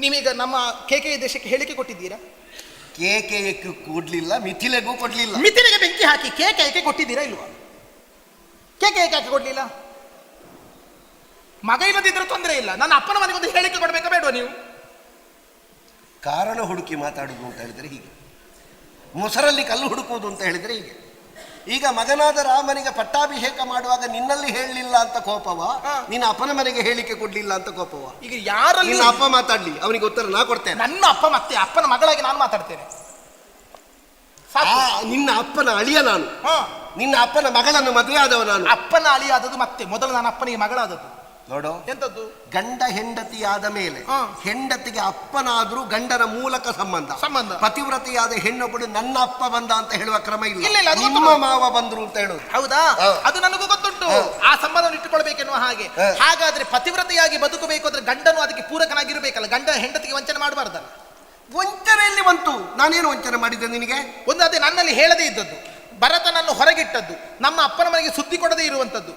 ನೀವೀಗ ನಮ್ಮ ಕೆಕೆ ದೇಶಕ್ಕೆ ಹೇಳಿಕೆ ಕೊಟ್ಟಿದ್ದೀರಾ? ಕೇಕೆಯಕ್ಕೂ ಕೊಡ್ಲಿಲ್ಲ ಮಿಥಿಲೆಗೂ ಕೊಡ್ಲಿಲ್ಲ. ಮಿಥಿಲೆಗೆ ಬೆಂಕಿ ಹಾಕಿ ಕೇಕೆ ಏಕೆ ಕೊಟ್ಟಿದ್ದೀರಾ ಇಲ್ವಾ? ಕೇಕೆ ಏಕೆ ಹಾಕಿ ಕೊಡ್ಲಿಲ್ಲ? ಮಗ ಇಲ್ಲದಿದ್ರೆ ತೊಂದರೆ ಇಲ್ಲ. ನನ್ನ ಅಪ್ಪನ ಮನೆಗೆ ಒಂದು ಹೇಳಿಕೆ ಕೊಡ್ಬೇಕಾ ಬೇಡವಾ ನೀವು? ಕಾರಣ ಹುಡುಕಿ ಮಾತಾಡುವುದು ಅಂತ ಹೇಳಿದರೆ ಹೀಗೆ. ಮೊಸರಲ್ಲಿ ಕಲ್ಲು ಹುಡುಕುವುದು ಅಂತ ಹೇಳಿದರೆ ಹೀಗೆ. ಈಗ ಮಗನಾದ ರಾಮನಿಗೆ ಪಟ್ಟಾಭಿಷೇಕ ಮಾಡುವಾಗ ನಿನ್ನಲ್ಲಿ ಹೇಳಲಿಲ್ಲ ಅಂತ ಕೋಪವ. ನಿನ್ನ ಅಪ್ಪನ ಮನೆಗೆ ಹೇಳಿಕೆ ಕೊಡ್ಲಿಲ್ಲ ಅಂತ ಕೋಪವ. ಈಗ ಯಾರು ನಿನ್ನ ಅಪ್ಪ ಮಾತಾಡ್ಲಿ ಅವನಿಗೆ ಉತ್ತರ ನಾ ಕೊಡ್ತೇನೆ. ನನ್ನ ಅಪ್ಪ ಮತ್ತೆ ಅಪ್ಪನ ಮಗಳಾಗಿ ನಾನು ಮಾತಾಡ್ತೇನೆ. ನಿನ್ನ ಅಪ್ಪನ ಅಳಿಯ ನಾನು. ಹಾ. ನಿನ್ನ ಅಪ್ಪನ ಮಗಳನ್ನು ಮದುವೆ ಆದವ ನಾನು. ಅಪ್ಪನ ಅಳಿಯಾದದ್ದು ಮತ್ತೆ ಮೊದಲು ನನ್ನ ಅಪ್ಪನಿಗೆ ಮಗಳಾದದ್ದು. ನೋಡು. ಎಂತದ್ದು? ಗಂಡ ಹೆಂಡತಿಯಾದ ಮೇಲೆ ಹಾ. ಹೆಂಡತಿಗೆ ಅಪ್ಪನಾದ್ರೂ ಗಂಡನ ಮೂಲಕ ಸಂಬಂಧ. ಸಂಬಂಧ. ಪತಿವ್ರತಿಯಾದ ಹೆಣ್ಣೊಬ್ಬಳು ನನ್ನ ಅಪ್ಪ ಬಂದ ಅಂತ ಹೇಳುವ ಕ್ರಮ ಇಲ್ಲ, ಇಲ್ಲ ಇಲ್ಲ, ಅದು ನಿಮ್ಮ ಗೊತ್ತು. ಮಾವ ಬಂದ್ರು ಅಂತ ಹೇಳುದು. ಹೌದಾ? ಹಾ. ಅದು ನನಗೂ ಗೊತ್ತುಂಟು. ಆ ಸಂಬಂಧವನ್ನು ಇಟ್ಟುಕೊಳ್ಬೇಕೆನ್ನುವ ಹಾಗೆ. ಹಾ. ಹಾಗಾದ್ರೆ ಪತಿವ್ರತಿಯಾಗಿ ಬದುಕಬೇಕು ಅಂದ್ರೆ ಗಂಡನು ಅದಕ್ಕೆ ಪೂರಕನಾಗಿರ್ಬೇಕಲ್ಲ. ಗಂಡ ಹೆಂಡತಿಗೆ ವಂಚನೆ ಮಾಡಬಾರ್ದಲ್ಲ. ವಂಚನೆಯಲ್ಲಿ ಬಂತು. ನಾನೇನು ವಂಚನೆ ಮಾಡಿದ್ದೆ ನಿನಗೆ? ಒಂದು ಅದೇ ನನ್ನಲ್ಲಿ ಹೇಳದೇ ಇದ್ದದ್ದು. ಭರತನನ್ನು ಹೊರಗಿಟ್ಟದ್ದು. ನಮ್ಮ ಅಪ್ಪನ ಮನೆಗೆ ಸುದ್ದಿ ಕೊಡದೇ ಇರುವಂತದ್ದು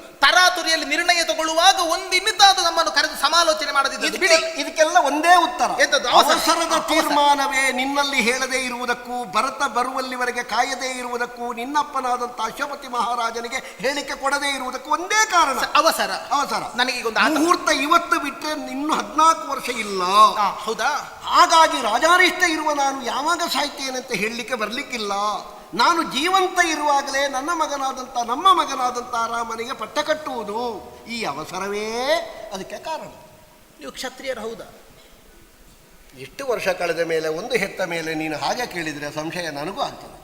ತರಾತುರಿಯಲ್ಲಿ ನಿರ್ಣಯ ತಗೊಳ್ಳುವಾಗ ಒಂದು ಇನ್ನಿತಾದ ನಮ್ಮನ್ನು ಕರೆದು ಸಮಾಲೋಚನೆ ಮಾಡದಿದ್ದು ಬಿಡಿ. ಇದಕ್ಕೆಲ್ಲ ಒಂದೇ ಉತ್ತರ. ಎಂತದ್ದು? ಅವಸರ. ಅವಸರದ ಅವಸರ. ತೀರ್ಮಾನವೇ ನಿನ್ನಲ್ಲಿ ಹೇಳದೇ ಇರುವುದಕ್ಕೂ ಭರತ ಬರುವಲ್ಲಿವರೆಗೆ ಕಾಯದೇ ಇರುವುದಕ್ಕೂ ನಿನ್ನಪ್ಪನಾದಂತಹ ಅಶ್ವಪತಿ ಮಹಾರಾಜನಿಗೆ ಹೇಳಿಕೆ ಕೊಡದೇ ಇರುವುದಕ್ಕೂ ಒಂದೇ ಕಾರಣ. ಅವಸರ. ಅವಸರ. ನನಗೆ ಒಂದು ಆತ- ಮುಹೂರ್ತ ಇವತ್ತು ಬಿಟ್ಟರೆ ಇನ್ನು ಹದಿನಾಲ್ಕು ವರ್ಷ ಇಲ್ಲ. ಆ, ಹೌದಾ? ಹಾಗಾಗಿ ರಾಜಾರಿಷ್ಟ ಇರುವ ನಾನು ಯಾವಾಗ ಸಾಯ್ತೇನೆ ಅಂತ ಹೇಳಲಿಕ್ಕೆ ಬರಲಿಕ್ಕಿಲ್ಲ. ನಾನು ಜೀವಂತ ಇರುವಾಗಲೇ ನನ್ನ ಮಗನಾದಂಥ ನಮ್ಮ ಮಗನಾದಂಥ ರಾಮನಿಗೆ ಪಟ್ಟ ಕಟ್ಟುವುದು ಈ ಅವಸರವೇ. ಅದಕ್ಕೆ ಕಾರಣ, ನೀವು ಕ್ಷತ್ರಿಯರು ಹೌದಾ? ಎಷ್ಟು ವರ್ಷ ಕಳೆದ ಮೇಲೆ, ಒಂದು ಹೆತ್ತ ಮೇಲೆ ನೀನು ಹಾಗೆ ಕೇಳಿದರೆ ಸಂಶಯ ನನಗೂ ಆಗ್ತದೆ.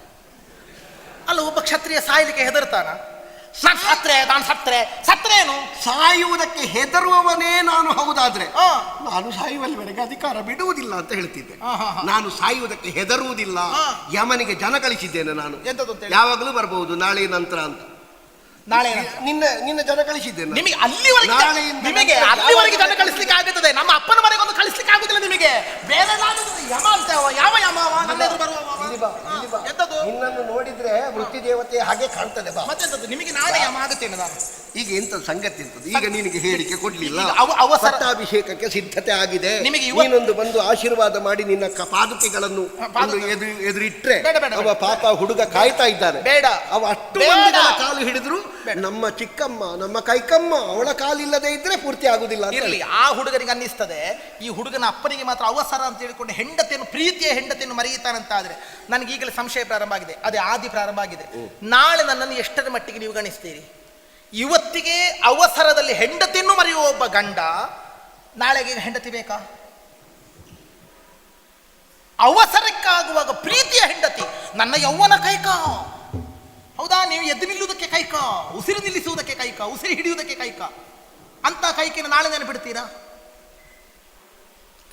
ಅಲ್ಲ, ಒಬ್ಬ ಕ್ಷತ್ರಿಯ ಸಾಯಲಿಕ್ಕೆ ಹೆದರ್ತಾನ? ಸತ್ರೆ ನಾನು ಸತ್ರೆ. ಸತ್ರೇನು? ಸಾಯುವುದಕ್ಕೆ ಹೆದರುವವನೇ ನಾನು ಹೌದಾದ್ರೆ. ನಾನು ಸಾಯುವಲ್ಲಿ ನನಗೆ ಅಧಿಕಾರ ಬಿಡುವುದಿಲ್ಲ ಅಂತ ಹೇಳ್ತಿದ್ದೆ. ನಾನು ಸಾಯುವುದಕ್ಕೆ ಹೆದರುವುದಿಲ್ಲ. ಯಮನಿಗೆ ಜನ ಕಳಿಸಿದ್ದೇನೆ ನಾನು? ಯಾವಾಗಲೂ ಬರಬಹುದು ನಾಳೆ ನಂತರ ಅಂತ. ನಾಳೆ ನಿನ್ನ ನಿನ್ನ ಜನ ಕಳಿಸಿದ್ದೇನೆ ನಾನು. ನಿಮಗೆ ಅಲ್ಲಿವರೆಗೆ ನಾಳೆಯಿಂದ ನಿಮಗೆ ಅಲ್ಲಿವರೆಗೆ ಜನ ಕಳಿಸ್ಲಿಕ್ಕೆ ಆಗುತ್ತದೆ ನಮ್ಮ ಅಪ್ಪನ ಮನೆಗೆ ಒಂದು ಕಳಿಸ್ಲಿಕ್ಕೆ ಆಗುದಿಲ್ಲ ನಿಮಗೆ ಬೇರೆ ಯಮ ಅಂತ ಅವ, ಯಾವ ಯಮ ಅವ? ನನ್ನ ಎದುರು ಬರುವವ ಅವ? ಇಲ್ಲಿ ಬಾ, ಇಲ್ಲಿ ಬಾ. ಎಂತದ್ದು ನಿನ್ನನ್ನು ನೋಡಿದ್ರೆ ವೃತ್ತಿ ದೇವತೆ ಹಾಗೆ ಕಾಣ್ತದೆ ಬಾ ಮತ್ತೆಂತದ್ದು ನಿಮಗೆ ನಾಳೆ ಯಮ ಆಗುತ್ತೇನೆ ನಾನು ಈಗ ಎಂತ ಸಂಗತಿ ಇರ್ತದೆ? ಈಗ ನಿನಗೆ ಹೇಳಿಕೆ ಕೊಡ್ಲಿಲ್ಲ. ಅವ- ಅವಸರ- ಪಟ್ಟಾಭಿಷೇಕಕ್ಕೆ ಸಿದ್ಧತೆ ಆಗಿದೆ. ನಿಮಗೆ ಇನ್ನೊಂದು ನೀನೊಂದು ಬಂದು ಆಶೀರ್ವಾದ ಮಾಡಿ ನಿನ್ನ ಕ- ಪಾದುಕೆಗಳನ್ನು ಹಾ, ಒಂದು ಎದುರು ಎದುರಿಟ್ರೆ ಬೇಡ, ಬೇಡ, ಅವ ಪಾಪ ಹುಡುಗ ಕಾಯ್ತಾ ಇದ್ದಾನೆ. ಬೇಡ. ಅವ ಅಷ್ಟು ಬೇಡ. ಮಂದಿಗಳ ಕಾಲು ಹಿಡಿದ್ರು ನಮ್ಮ ಚಿಕ್ಕಮ್ಮ ನಮ್ಮ ಕೈಕಮ್ಮ ಅವಳ ಕಾಲಿಲ್ಲದೆ ಇದ್ರೆ ಪೂರ್ತಿ ಆಗುದಿಲ್ಲ ಅಂತ ಇರ್ಲಿ ಆ ಹುಡುಗನಿಗೆ ಅನ್ನಿಸ್ತದೆ ಈ ಹುಡುಗನ ಅಪ್ಪನಿಗೆ ಮಾತ್ರ ಅವಸರ ಅಂತ ಹೇಳಿಕೊಂಡು ಹೆಂಡತಿಯನ್ನು ಪ್ರೀತಿಯ ಹೆಂಡತಿಯನ್ನು ಮರೆಯುತ್ತಾನಂತ ಆದ್ರೆ ನನಗೆ ಈಗಲೇ ಸಂಶಯ ಪ್ರಾರಂಭ ಆಗಿದೆ. ಅದೇ ಆದಿ ಪ್ರಾರಂಭ ಆಗಿದೆ. ನಾಳೆ ನನ್ನನ್ನು ಎಷ್ಟರ ಮಟ್ಟಿಗೆ ನೀವು ಗಣಿಸ್ತೀರಿ? ಇವತ್ತಿಗೆ ಅವಸರದಲ್ಲಿ ಹೆಂಡತಿಯನ್ನು ಮರೆಯುವ ಒಬ್ಬ ಗಂಡ ನಾಳೆಗೆ ಹೆಂಡತಿ ಬೇಕಾ? ಅವಸರಕ್ಕಾಗುವಾಗ ಪ್ರೀತಿಯ ಹೆಂಡತಿ ನನ್ನ ಯೌವನ ಕೈಕ? ಹೌದಾ? ನೀವು ಎದ್ದು ನಿಲ್ಲುವುದಕ್ಕೆ ಕೈಕ? ಉಸಿರು ನಿಲ್ಲಿಸುವುದಕ್ಕೆ ಕೈಕ? ಉಸಿರು ಹಿಡಿಯುವುದಕ್ಕೆ ಕೈಕ? ಅಂತ ಕೈಕಿನ ನಾಳೆ ನೆನಪಿಡ್ತೀರಾ.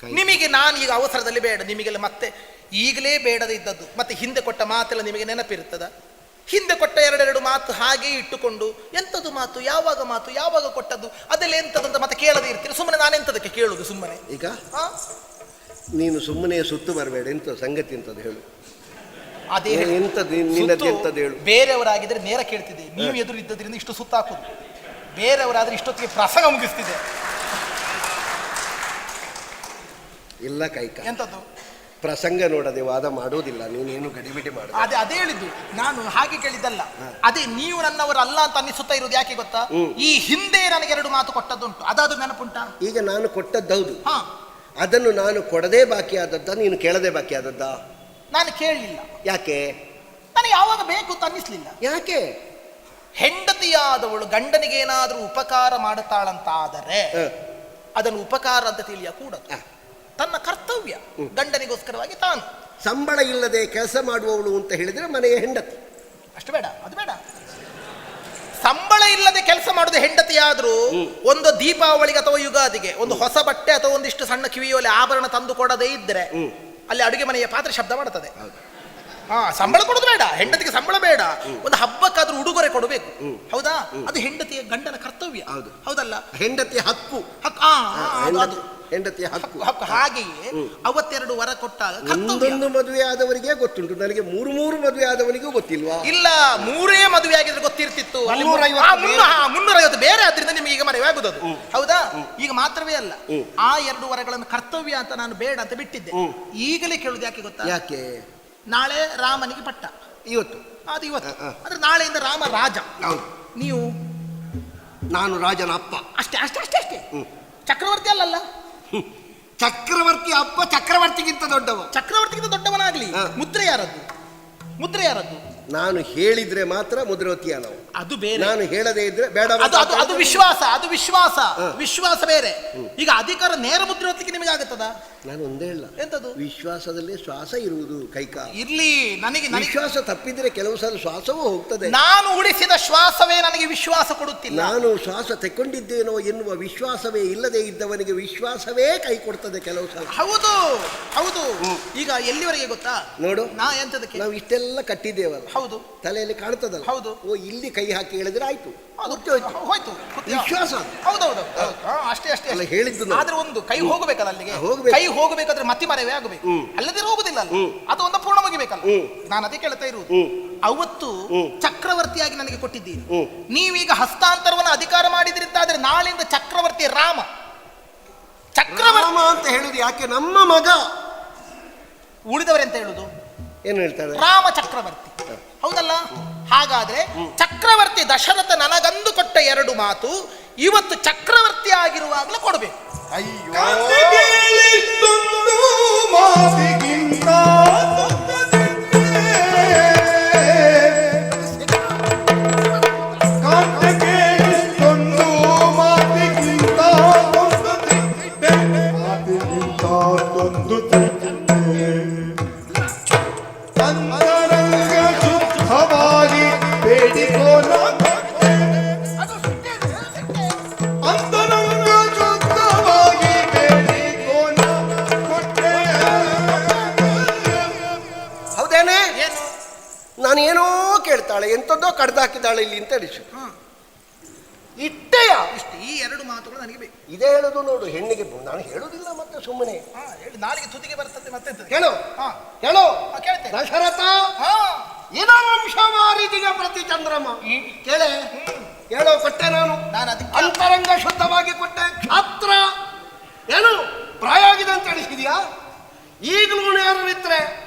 ನಿಮಗೆ ನಾನು ಈಗ ಅವಸರದಲ್ಲಿ ಬೇಡ ನಿಮಗೆಲ್ಲ ಮತ್ತೆ ಈಗಲೇ ಬೇಡದೇ ಇದ್ದದ್ದು ಮತ್ತೆ ಹಿಂದೆ ಕೊಟ್ಟ ಮಾತೆಲ್ಲ ನಿಮಗೆ ನೆನಪಿರುತ್ತದ? ಹಿಂದೆ ಕೊಟ್ಟ ಎರಡೆರಡು ಮಾತು ಹಾಗೆ ಇಟ್ಟುಕೊಂಡು ಎಂಥದ್ದು ಮಾತು ಯಾವಾಗ ಮಾತು ಯಾವಾಗ ಕೊಟ್ಟದ್ದು ಅದೆಲ್ಲ ಎಂಥದಂತ ಮತ್ತೆ ಕೇಳದೇ ಇರ್ತೀರಿ. ಸುಮ್ಮನೆ ನಾನೆಂಥದಕ್ಕೆ ಕೇಳುದು ಸುಮ್ಮನೆ? ಈಗ? ನೀನು ಸುಮ್ಮನೆ ಸುತ್ತು ಬರಬೇಡ ಎಂತ ಸಂಗತಿ ಎಂತದ್ದು ಹೇಳು. ಅದೇ ಎಂಥದ್ದು ಹೇಳು. ಬೇರೆಯವರಾಗಿದ್ರೆ ನೇರ ಕೇಳ್ತಿದೆ ನೀವು ಎದುರು ಇದ್ದದ್ರಿಂದ ಇಷ್ಟು ಸುತ್ತಾಕೋದು. ಬೇರೆಯವರಾದ್ರೆ ಇಷ್ಟೊತ್ತಿಗೆ ಪ್ರಸಂಗ ಮುಗಿಸ್ತಿದೆ ಇಲ್ಲ ಕೈಕ. ಎಂಥದ್ದು? ಪ್ರಸಂಗ ನೋಡದೆ ವಾದ ಮಾಡುವುದಿಲ್ಲ ನೀನೇನು ಗಡಿಬಿಡಿ ಮಾಡ ಅದೇ ಅದೇ ಹೇಳಿದ್ದು. ನಾನು ಹಾಗೆ ಕೇಳಿದ್ದಲ್ಲ. ಅದೇ ನೀವು ನನ್ನವರು ಅಲ್ಲ ಅಂತ ಅನ್ನಿಸುತ್ತಾ ಇರೋದು ಯಾಕೆ ಗೊತ್ತಾ? ಈ ಹಿಂದೆ ನನಗೆ ಎರಡು ಮಾತು ಕೊಟ್ಟದ್ದುಂಟು. ಅದಾದ್ರು ನೆನಪುಂಟಾ? ಈಗ ನಾನು ಕೊಟ್ಟದ್ದೌದು. ಹಾ. ಅದನ್ನು ನಾನು ಕೊಡದೇ ಬಾಕಿ ಆದದ್ದ ನೀನು ಕೇಳದೆ ಬಾಕಿ ಆದದ್ದ ನಾನು ಕೇಳಲಿಲ್ಲ ಯಾಕೆ? ನನಗೆ ಯಾವಾಗ ಬೇಕು ಅಂತ ಅನ್ನಿಸ್ಲಿಲ್ಲ. ಯಾಕೆ? ಹೆಂಡತಿಯಾದವಳು ಗಂಡನಿಗೆ ಏನಾದರೂ ಉಪಕಾರ ಮಾಡುತ್ತಾಳಂತಾದರೆ. ಅದನ್ನು ಉಪಕಾರ ಅಂತ ತಿಳಿಯ ಕೂಡದು ಹ. ತನ್ನ ಕರ್ತವ್ಯ. ಗಂಡನಿಗೋಸ್ಕರವಾಗಿ ತಾನು. ಸಂಬಳ ಇಲ್ಲದೆ ಕೆಲಸ ಮಾಡುವವಳು ಅಂತ ಹೇಳಿದ್ರೆ ಮನೆಯ ಹೆಂಡತಿ. ಅಷ್ಟು ಬೇಡ ಅದು ಬೇಡ. ಸಂಬಳ ಇಲ್ಲದೆ ಕೆಲಸ ಮಾಡುದು ಹೆಂಡತಿಯಾದರೂ ಒಂದು ದೀಪಾವಳಿಗೆ ಅಥವಾ ಯುಗಾದಿಗೆ ಒಂದು ಹೊಸ ಬಟ್ಟೆ ಅಥವಾ ಒಂದಿಷ್ಟು ಸಣ್ಣ ಕಿವಿಯಲ್ಲಿ ಆಭರಣ ತಂದು ಕೊಡದೇ ಇದ್ರೆ ಅಲ್ಲಿ ಅಡುಗೆ ಮನೆಯ ಪಾತ್ರೆ ಶಬ್ದ ಮಾಡುತ್ತದೆ. ಹಾ ಸಂಬಳ ಕೊಡೋದು ಬೇಡ ಹೆಂಡತಿಗೆ ಸಂಬಳ ಬೇಡ. ಒಂದು ಹಬ್ಬಕ್ಕಾದ್ರೂ ಉಡುಗೊರೆ ಕೊಡಬೇಕು. ಹೌದಾ? ಅದು ಹೆಂಡತಿಯ ಗಂಡನ ಕರ್ತವ್ಯ. ಹೌದು. ಹೌದಲ್ಲ? ಹೆಂಡತಿಯ ಹಕ್ಕು. ಹಕ್ಕು. ಹೆಂಡತಿ- ಹಕ್ಕು ಹಾಗೆಯೇ ಅವತ್ತೆರಡು ವರ ಕೊಟ್ಟಾಗ ಒಂದೊಂದು ಮದುವೆ ಆದವರಿಗೆ ಗೊತ್ತುಂಟು. ನನಗೆ ಮೂರು ಮೂರು ಮದುವೆ ಆದವನಿಗೂ ಗೊತ್ತಿಲ್ವಾ? ಇಲ್ಲ ಮೂರೇ ಮದುವೆ ಆಗಿದ್ರೆ ಗೊತ್ತಿರ್ತಿತ್ತು. ಮುನ್ನೂರೈವತ್ತು ಬೇರೆ ಆದ್ರಿಂದ ನಿಮಗೆ ಈಗ ಮದುವೆ ಆಗುದು ಹೌದಾ? ಈಗ ಮಾತ್ರವೇ ಅಲ್ಲ. ಆ ಎರಡು ವರಗಳನ್ನು ಕರ್ತವ್ಯ ಅಂತ ನಾನು ಬೇಡ ಅಂತ ಬಿಟ್ಟಿದ್ದೆ. ಈಗಲೇ ಕೇಳುದು ಯಾಕೆ ಗೊತ್ತಾ? ಯಾಕೆ? ನಾಳೆ ರಾಮನಿಗೆ ಪಟ್ಟ. ಇವತ್ತು. ಅದು ಇವತ್ತು. ಅಂದ್ರೆ ನಾಳೆಯಿಂದ ರಾಮ ರಾಜ. ನೀವು? ನಾನು ರಾಜನ ಅಪ್ಪ. ಅಷ್ಟೇ ಅಷ್ಟೇ ಅಷ್ಟೇ ಅಷ್ಟೇ. ಚಕ್ರವರ್ತಿ ಅಲ್ಲಲ್ಲ? ಚಕ್ರವರ್ತಿ ಅಪ್ಪ ಚಕ್ರವರ್ತಿಗಿಂತ ದೊಡ್ಡವ. ಚಕ್ರವರ್ತಿಗಿಂತ ದೊಡ್ಡವನಾಗ್ಲಿ. ಹ. ಮುದ್ರೆ ಯಾರದ್ದು? ಮುದ್ರೆ ಯಾರದ್ದು? ನಾನು ಹೇಳಿದ್ರೆ ಮಾತ್ರ ಮುದ್ರವತಿಯ ನಾವು ಅದು ಬೇರೆ. ನಾನು ಹೇಳದೇ ಇದ್ರೆ ಬೇಡ ಅದು ಅದು ಅದು ವಿಶ್ವಾಸ ಅದು ವಿಶ್ವಾಸ ವಿಶ್ವಾಸ ಬೇರೆ. ಈಗ ಅಧಿಕಾರ ನೇರ ಮುದ್ರೆ ಹೊತ್ತಿಗೆ ನಿಮಗೆ ಆಗುತ್ತದ? ನಾನು ಒಂದೇ ಇಲ್ಲ ಎಂತದು? ವಿಶ್ವಾಸದಲ್ಲಿ ಶ್ವಾಸ ಇರುವುದು ಕೈಕ. ಇರ್ಲಿ ನನಗೆ ನನಗೆ. ವಿಶ್ವಾಸ ತಪ್ಪಿದ್ರೆ ಕೆಲವು ಸಲ ಶ್ವಾಸವೂ ಹೋಗ್ತದೆ. ನಾನು ಉಳಿಸಿದ ಶ್ವಾಸವೇ ನನಗೆ ವಿಶ್ವಾಸ ಕೊಡುತ್ತಿಲ್ಲ. ನಾನು ಶ್ವಾಸ ತೆಕ್ಕೊಂಡಿದ್ದೇನೋ ಎನ್ನುವ ವಿಶ್ವಾಸವೇ ಇಲ್ಲದೆ ಇದ್ದವನಿಗೆ ವಿಶ್ವಾಸವೇ ಕೈ ಕೊಡ್ತದೆ ಕೆಲವು ಸಲ ಹೌದು ಹೌದು. ಈಗ ಎಲ್ಲಿವರೆಗೆ ಗೊತ್ತಾ? ನೋಡು. ನಾ ಎಂತದಕ್ಕೆ? ನಾವು ಇಷ್ಟೆಲ್ಲ ಕಟ್ಟಿದ್ದೇವಲ್ಲ. ಹೌದು. ತಲೆಯಲ್ಲಿ ಕಾಣ್ತದಲ್ಲ. ಹೌದು. ಓ ಇಲ್ಲಿ ಕೈ ಹಾಕಿ ಹೇಳಿದ್ರೆ ಆಯ್ತು. ಹೋಯ್ತು. ವಿಶ್ವಾಸ. ಹೌದೌದು ಅಷ್ಟೇ ಅಷ್ಟೇ ಅಲ್ಲ. ಹೇಳಿದ್ದು. ಆದ್ರೆ ಒಂದು ಕೈ ಹೋಗಬೇಕಲ್ಲ ಅಲ್ಲಿಗೆ. ಹೋಗಬೇಕು. ಕೈ ಹೋಗಬೇಕಾದ್ರೆ ಮತಿ ಮರವೇ ಆಗಬೇಕು. ಅಲ್ಲದಿರೋ ಹೋಗುದಿಲ್ಲ ಅದು ಒಂದು ಪೂರ್ಣ ಮುಗಿಬೇಕಲ್ಲ. ನಾನು ಅದೇ ಕೇಳ್ತಾ ಇರುವುದು ಅವತ್ತು ಚಕ್ರವರ್ತಿಯಾಗಿ ನನಗೆ ಕೊಟ್ಟಿದ್ದೀನಿ ನೀವೀಗ ಹಸ್ತಾಂತರವನ್ನು ಅಧಿಕಾರ ಮಾಡಿದ್ರಿಂದಾದ್ರೆ ನಾಳೆಯಿಂದ ಚಕ್ರವರ್ತಿ ರಾಮ. ಚಕ್ರವರ್ತಿ ಅಂತ ಹೇಳುದು ಯಾಕೆ? ನಮ್ಮ ಮಗ. ಉಳಿದವರೆಂತ ಹೇಳುದು? ಏನು ಹೇಳ್ತಾರೆ ರಾಮ ಚಕ್ರವರ್ತಿ. ಹೌದಲ್ಲ? ಹಾಗಾದ್ರೆ ಚಕ್ರವರ್ತಿ ದಶರಥ ನನಗಂದು ಕೊಟ್ಟ ಎರಡು ಮಾತು ಇವತ್ತು ಚಕ್ರವರ್ತಿ ಆಗಿರುವಾಗಲೂ ಕೊಡಬೇಕು. ಅಯ್ಯೋ. ಇಲ್ಲಿ ಅಂತ ಹೇಳಿ ಇಟ್ಟೆಯ ಇಷ್ಟು ಈ ಎರಡು ಮಾತುಗಳು ನನಗೆ ಬೇಕು. ಇದೇ ಹೇಳೋದು ನೋಡು ಹೆಣ್ಣಿಗೆ ನಾನು ಹೇಳುದಿಲ್ಲ ಮತ್ತೆ ಸುಮ್ಮನೆ. ಹಾ, ಹೇಳಿ. ನಾಳೆಗೆ ತುದಿಗೆ ಬರ್ತದೆ ಮತ್ತೆ? ಹೇಳು. ಹಾ. ಹೇಳು. ಹಾ, ಕೇಳ್ತೇನೆ ದಶರಥ ಹಾ. ಮಾರಿದಿಗೆ ಪ್ರತಿ ಚಂದ್ರಮ. ಕೇಳೆ. ಹೇಳೋ ಕೊಟ್ಟೆ ನಾನು. ನಾನು ಅದಕ್ಕೆ ಅಂತರಂಗ ಶುದ್ಧವಾಗಿ ಕೊಟ್ಟೆ. ಕ್ಷಾತ್ರ. ಏನು? ಪ್ರಾಯ ಆಗಿದೆ ಅಂತ ಹೇಳಿಸಿದ್ಯಾ? ಈಗಲೂ ಯಾರಿದ್ರೆ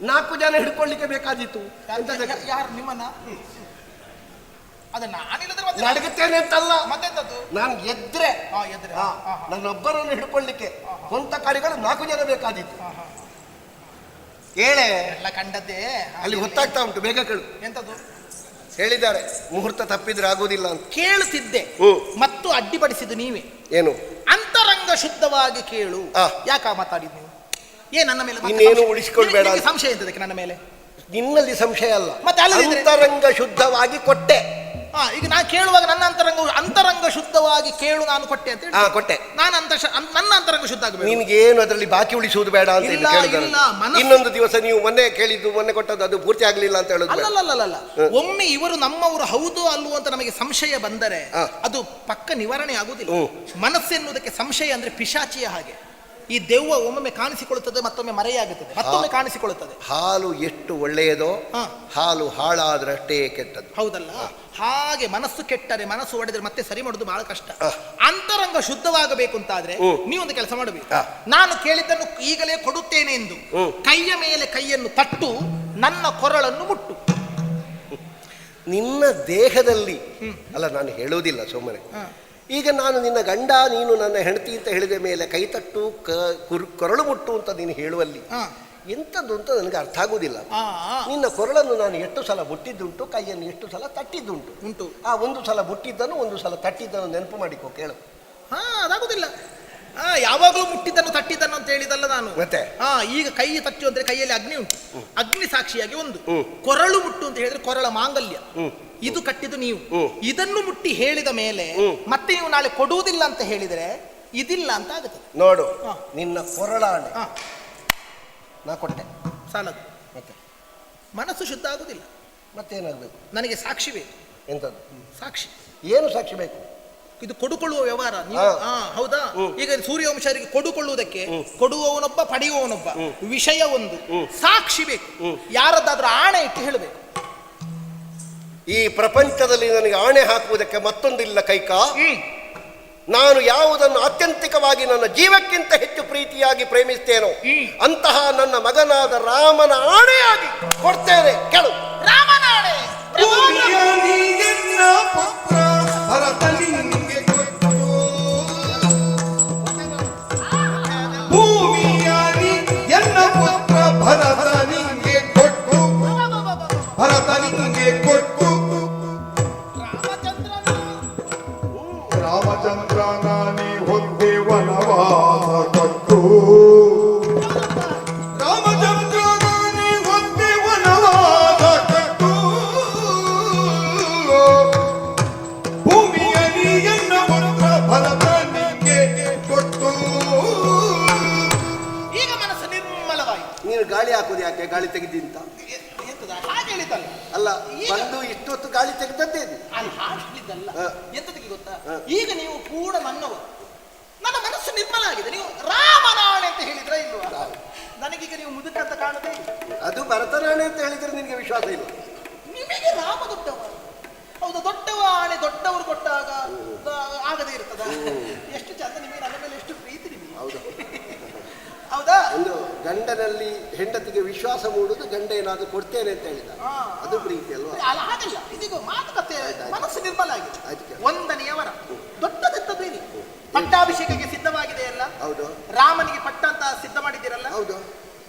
ನಾಲ್ಕು ಜನ ಹಿಡ್ಕೊಳ್ಳಿಕ್ಕೆ ಬೇಕಾದಿತ್ತು ಅಂತ ಯಾರು ನಿಮ್ಮನ್ನ? ಅದ ನಾನಿಲ್ಲದ್ರೆ ಮತ್ತೆ ನಡಗುತ್ತೇನೆ ಅಂತಲ್ಲ. ಮತ್ತೆಂತದ್ದು ನಾನು ಎದ್ರೆ. ಹಾ ಎದ್ರೆ. ಹಾ, ಹಾ, ಹಾ. ನನ್ನೊಬ್ಬರನ್ನು ಹಿಡ್ಕೊಳ್ಳಿಕ್ಕೆ ಸ್ವಂತ ಕಾರ್ಯಗಳು ನಾಲ್ಕು ಜನ ಬೇಕಾದಿತ್ತು ಕೇಳೆ. ಎಲ್ಲ ಕಂಡದ್ದೇ? ಅಲ್ಲಿ ಗೊತ್ತಾಗ್ತಾ ಉಂಟು ಬೇಗ ಕೇಳು. ಎಂತದ್ದು? ಹೇಳಿದ್ದಾರೆ ಮುಹೂರ್ತ ತಪ್ಪಿದ್ರೆ ಆಗೋದಿಲ್ಲ ಅಂತ. ಕೇಳುತ್ತಿದ್ದೆ. ಹ್ಮ್. ಮತ್ತು ಅಡ್ಡಿಪಡಿಸಿದ್ದು ನೀವೇ. ಏನು? ಅಂತರಂಗ ಶುದ್ಧವಾಗಿ ಕೇಳು. ಆ. ಯಾಕ ಮಾತಾಡಿದ್ ನೀವು? ಏ ನನ್ನ ಮೇಲೆ ಮತ್ತೆ ಇನ್ನೇನು ಸಂಶಯ- ಉಳಿಸ್ಕೊಳ್ಬೇಡ ಅಂತ. ಸಂಶಯ ಎಂತದಕ್ಕೆ ನನ್ನ ಮೇಲೆ? ನಿನ್ನಲ್ಲಿ ಸಂಶಯ ಅಲ್ಲ. ಮತ್ತೆ ಅಲ್ಲದಿದ್ರೆ? ಅಂತರಂಗ ಶುದ್ಧವಾಗಿ ಕೊಟ್ಟೆ. ಹಾ ಈಗ ನಾನು ಕೇಳುವಾಗ ನನ್ನ ಅಂತರಂಗ ಅಂತರಂಗ ಶುದ್ಧವಾಗಿ ಕೇಳು ನಾನು ಕೊಟ್ಟೆ ಅಂತ ಹೇಳಿ. ಹಾ ಕೊಟ್ಟೆ. ನಾನು ಅಂತ ನನ್ನ ಅಂತರಂಗ ಶುದ್ಧ ಆಗಬೇಕು. ಏನು ಅದರಲ್ಲಿ ಬಾಕಿ ಉಳಿಸುವುದು ಬೇಡ ಅಂತ ಇಲ್ಲ, ಕೇಳಿದ್ದಾರೆ. ಇಲ್ಲ, ಮನಸ್ಸು- ಇನ್ನೊಂದು ದಿವಸ ನೀವು ಮೊನ್ನೆ ಕೇಳಿದ್ದು ಮೊನ್ನೆ ಕೊಟ್ಟದ್ದು ಅದು ಪೂರ್ತಿ ಆಗ್ಲಿಲ್ಲ ಅಂತ ಹೇಳುದು ಅಲ್ಲ ಅಲ್ಲಲ್ಲಲ್ಲ ಒಮ್ಮೆ ಇವರು ನಮ್ಮವರು ಹೌದು ಅಲ್ವೋ ಅಂತ ನಮಗೆ ಸಂಶಯ ಬಂದರೆ. ಅದು ಪಕ್ಕ ನಿವಾರಣೆ ಆಗುದಿಲ್ಲ ಹ್ಮ್. ಮನಸ್ಸೆನ್ನುವುದಕ್ಕೆ ಸಂಶಯ ಅಂದ್ರೆ ಪಿಶಾಚಿಯ ಹಾಗೆ. ಈ ದೆವ್ವ ಒಮ್ಮೊಮ್ಮೆ ಕಾಣಿಸಿಕೊಳ್ಳುತ್ತದೆ ಮತ್ತೊಮ್ಮೆ ಮರೆಯಾಗುತ್ತದೆ ಮತ್ತೊಮ್ಮೆ ಕಾಣಿಸಿಕೊಳ್ಳುತ್ತದೆ. ಹಾಲು ಎಷ್ಟು ಒಳ್ಳೆಯದೋ. ಹಾಲು ಹಾಳಾದ್ರಷ್ಟೇ ಕೆಟ್ಟದ್ದು. ಹೌದಲ್ಲ? ಹಾಗೆ ಮನಸ್ಸು ಕೆಟ್ಟರೆ ಮನಸ್ಸು ಒಡೆದ್ರೆ ಮತ್ತೆ ಸರಿ ಮಾಡೋದು ಬಹಳ ಕಷ್ಟ. ಅಂತರಂಗ ಶುದ್ಧವಾಗಬೇಕು ಅಂತಾದ್ರೆ. ನೀವೊಂದು ಕೆಲಸ ಮಾಡಬೇಕು. ನಾನು ಕೇಳಿದ್ದನ್ನು ಈಗಲೇ ಕೊಡುತ್ತೇನೆ ಎಂದು ಕೈಯ ಮೇಲೆ ಕೈಯನ್ನು ತಟ್ಟು ನನ್ನ ಕೊರಳನ್ನು ಮುಟ್ಟು. ನಿನ್ನ ದೇಹದಲ್ಲಿ ಅಲ್ಲ ನಾನು ಹೇಳುವುದಿಲ್ಲ ಸುಮ್ಮನೆ ಹ. ಈಗ ನಾನು ನಿನ್ನ ಗಂಡ ನೀನು ನನ್ನ ಹೆಂಡತಿ ಅಂತ ಹೇಳಿದ ಮೇಲೆ ಕೈ ತಟ್ಟು ಕ ಕುರ್- ಕೊರಳು ಮುಟ್ಟು ಅಂತ ನೀನು ಹೇಳುವಲ್ಲಿ. ಎಂಥದ್ದು ಅಂತ ನನಗೆ ಅರ್ಥ ಆಗುವುದಿಲ್ಲ. ಆ, ಆ, ನಿನ್ನ ಕೊರಳನ್ನು ನಾನು ಎಷ್ಟು ಸಲ ಮುಟ್ಟಿದ್ದುಂಟು ಕೈಯನ್ನು ಎಷ್ಟು ಸಲ ತಟ್ಟಿದ್ದುಂಟು. ಉಂಟು. ಆ ಒಂದು ಸಲ ಮುಟ್ಟಿದ್ದನ್ನು ಒಂದು ಸಲ ತಟ್ಟಿದ್ದನ್ನು ನೆನಪು ಮಾಡಿಕೋ ಕೇಳು. ಹಾ ಅದಾಗುದಿಲ್ಲ. ಯಾವಾಗಲೂ ಮುಟ್ಟಿದ್ದನ್ನು ತಟ್ಟಿದ್ದನ್ನು ಅಂತ ಹೇಳಿದಲ್ಲ ನಾನು. ಮತ್ತೆ? ಹಾ ಈಗ ಕೈ ತಟ್ಟು ಅಂದ್ರೆ ಕೈಯಲ್ಲಿ ಅಗ್ನಿ ಉಂಟು. ಅಗ್ನಿ ಸಾಕ್ಷಿಯಾಗಿ ಒಂದು. ಕೊರಳು ಮುಟ್ಟು ಅಂತ ಹೇಳಿದ್ರೆ ಕೊರಳ ಮಾಂಗಲ್ಯ. ಇದು ಕಟ್ಟಿದ್ದು ನೀವು. ಇದನ್ನು ಮುಟ್ಟಿ ಹೇಳಿದ ಮೇಲೆ ಮತ್ತೆ ನೀವು ನಾಳೆ ಕೊಡುವುದಿಲ್ಲ ಅಂತ ಹೇಳಿದ್ರೆ ಇದಿಲ್ಲ ಅಂತ ಆಗುತ್ತೆ. ನೋಡು. ನಿನ್ನ ಕೊರಳ ನಾ ಕೊಟ್ಟೆ. ಸಾಲದು. ಮತ್ತೆ? ಮನಸ್ಸು ಶುದ್ಧ ಆಗುದಿಲ್ಲ. ಮತ್ತೇನಾಗಬೇಕು? ನನಗೆ ಸಾಕ್ಷಿ ಬೇಕು. ಎಂಥದ್ದು ಸಾಕ್ಷಿ. ಏನು ಸಾಕ್ಷಿ ಬೇಕು? ಇದು ಕೊಡುಕೊಳ್ಳುವ ವ್ಯವಹಾರ ನೀವು ಹಾ. ಹಾ ಹೌದಾ. ಈಗ ಸೂರ್ಯವಂಶರಿಗೆ ಕೊಡುಕೊಳ್ಳುವುದಕ್ಕೆ. ಕೊಡುವವನೊಬ್ಬ ಪಡೆಯುವವನೊಬ್ಬ. ವಿಷಯ ಒಂದು ಸಾಕ್ಷಿ ಬೇಕು. ಯಾರದ್ದಾದ್ರೂ ಆಣೆ ಇಟ್ಟು ಹೇಳಬೇಕು ಈ ಪ್ರಪಂಚದಲ್ಲಿ ನನಗೆ ಆಣೆ ಹಾಕುವುದಕ್ಕೆ ಮತ್ತೊಂದಿಲ್ಲ ಕೈಕಾ ನಾನು ಯಾವುದನ್ನು ಆತ್ಯಂತಿಕವಾಗಿ ನನ್ನ ಜೀವಕ್ಕಿಂತ ಹೆಚ್ಚು ಪ್ರೀತಿಯಾಗಿ ಪ್ರೇಮಿಸ್ತೇನೋ. ಅಂತಹ ನನ್ನ ಮಗನಾದ ರಾಮನ ಆಣೆಯಾಗಿ ಕೊಡ್ತೇನೆ ಕೆಳು ಹೆಂಡತಿಗೆ ವಿಶ್ವಾಸ ಮೂಡುದು ಗಂಡ ಏನಾದ್ರು ಕೊಡ್ತೇನೆ ಅಂತ ಹೇಳಿದ. ಅದು ಪ್ರೀತಿ ಅಲ್ವಾ? ಅಲ್ಲ ಹಾಗಲ್ಲ. ಇದೀಗ ಮಾತುಕತೆ. ಮನಸ್ಸು ನಿರ್ಮಲ ಆಗಿದೆ. ಒಂದನೆಯವರ. ದೊಡ್ಡದೆಂತದ್ದು ಏನಿ ಪಟ್ಟಾಭಿಷೇಕಕ್ಕೆ ಸಿದ್ಧವಾಗಿದೆ ಅಲ್ಲ? ಹೌದು. ರಾಮನಿಗೆ ಪಟ್ಟ ಅಂತ ಸಿದ್ಧ ಮಾಡಿದ್ದೀರಲ್ಲ? ಹೌದು.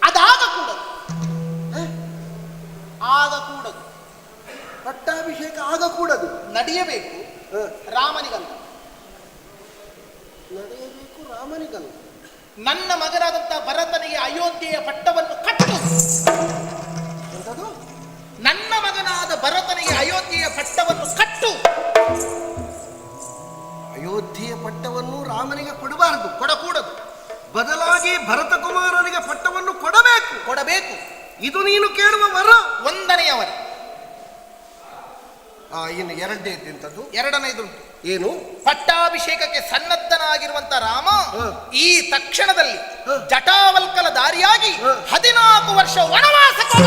ಅದಾಗ ಕೂಡ ಆಗ ಕೂಡದು. ಪಟ್ಟಾಭಿಷೇಕ ಆಗ ಕೂಡದು. ನಡೆಯಬೇಕು. ರಾಮನಿಗಲ್ಲ. ನಡೆಯಬೇಕು ರಾಮನಿಗಲ್ಲ. ನನ್ನ ಮಗನಾದಂತಹ ಭರತನಿಗೆ ಅಯೋಧ್ಯೆಯ ಪಟ್ಟವನ್ನು ಕಟ್ಟು. ನನ್ನ ಮಗನಾದ ಭರತನಿಗೆ ಅಯೋಧ್ಯೆಯ ಪಟ್ಟವನ್ನು ಕಟ್ಟು. ಅಯೋಧ್ಯೆಯ ಪಟ್ಟವನ್ನು ರಾಮನಿಗೆ ಕೊಡಬಾರದು ಕೊಡಕೂಡದು. ಬದಲಾಗಿ ಭರತಕುಮಾರನಿಗೆ ಪಟ್ಟವನ್ನು ಕೊಡಬೇಕು. ಕೊಡಬೇಕು. ಇದು ನೀನು ಕೇಳುವ ವರ. ಒಂದನೆಯವರ ಆ, ಇನ್ನು ಎರಡನೇದು ಎರಡನೇ ಎರಡನೇದುಂಟು. ಏನು ಪಟ್ಟಾಭಿಷೇಕಕ್ಕೆ ಸನ್ನದ್ಧನಾಗಿರುವಂತ ರಾಮ. ಈ ತಕ್ಷಣದಲ್ಲಿ. ಜಟಾವಲ್ಕಲ ದಾರಿಯಾಗಿ. ಹದಿನಾಲ್ಕು ವರ್ಷ ವನವಾಸಕ್ಕೆ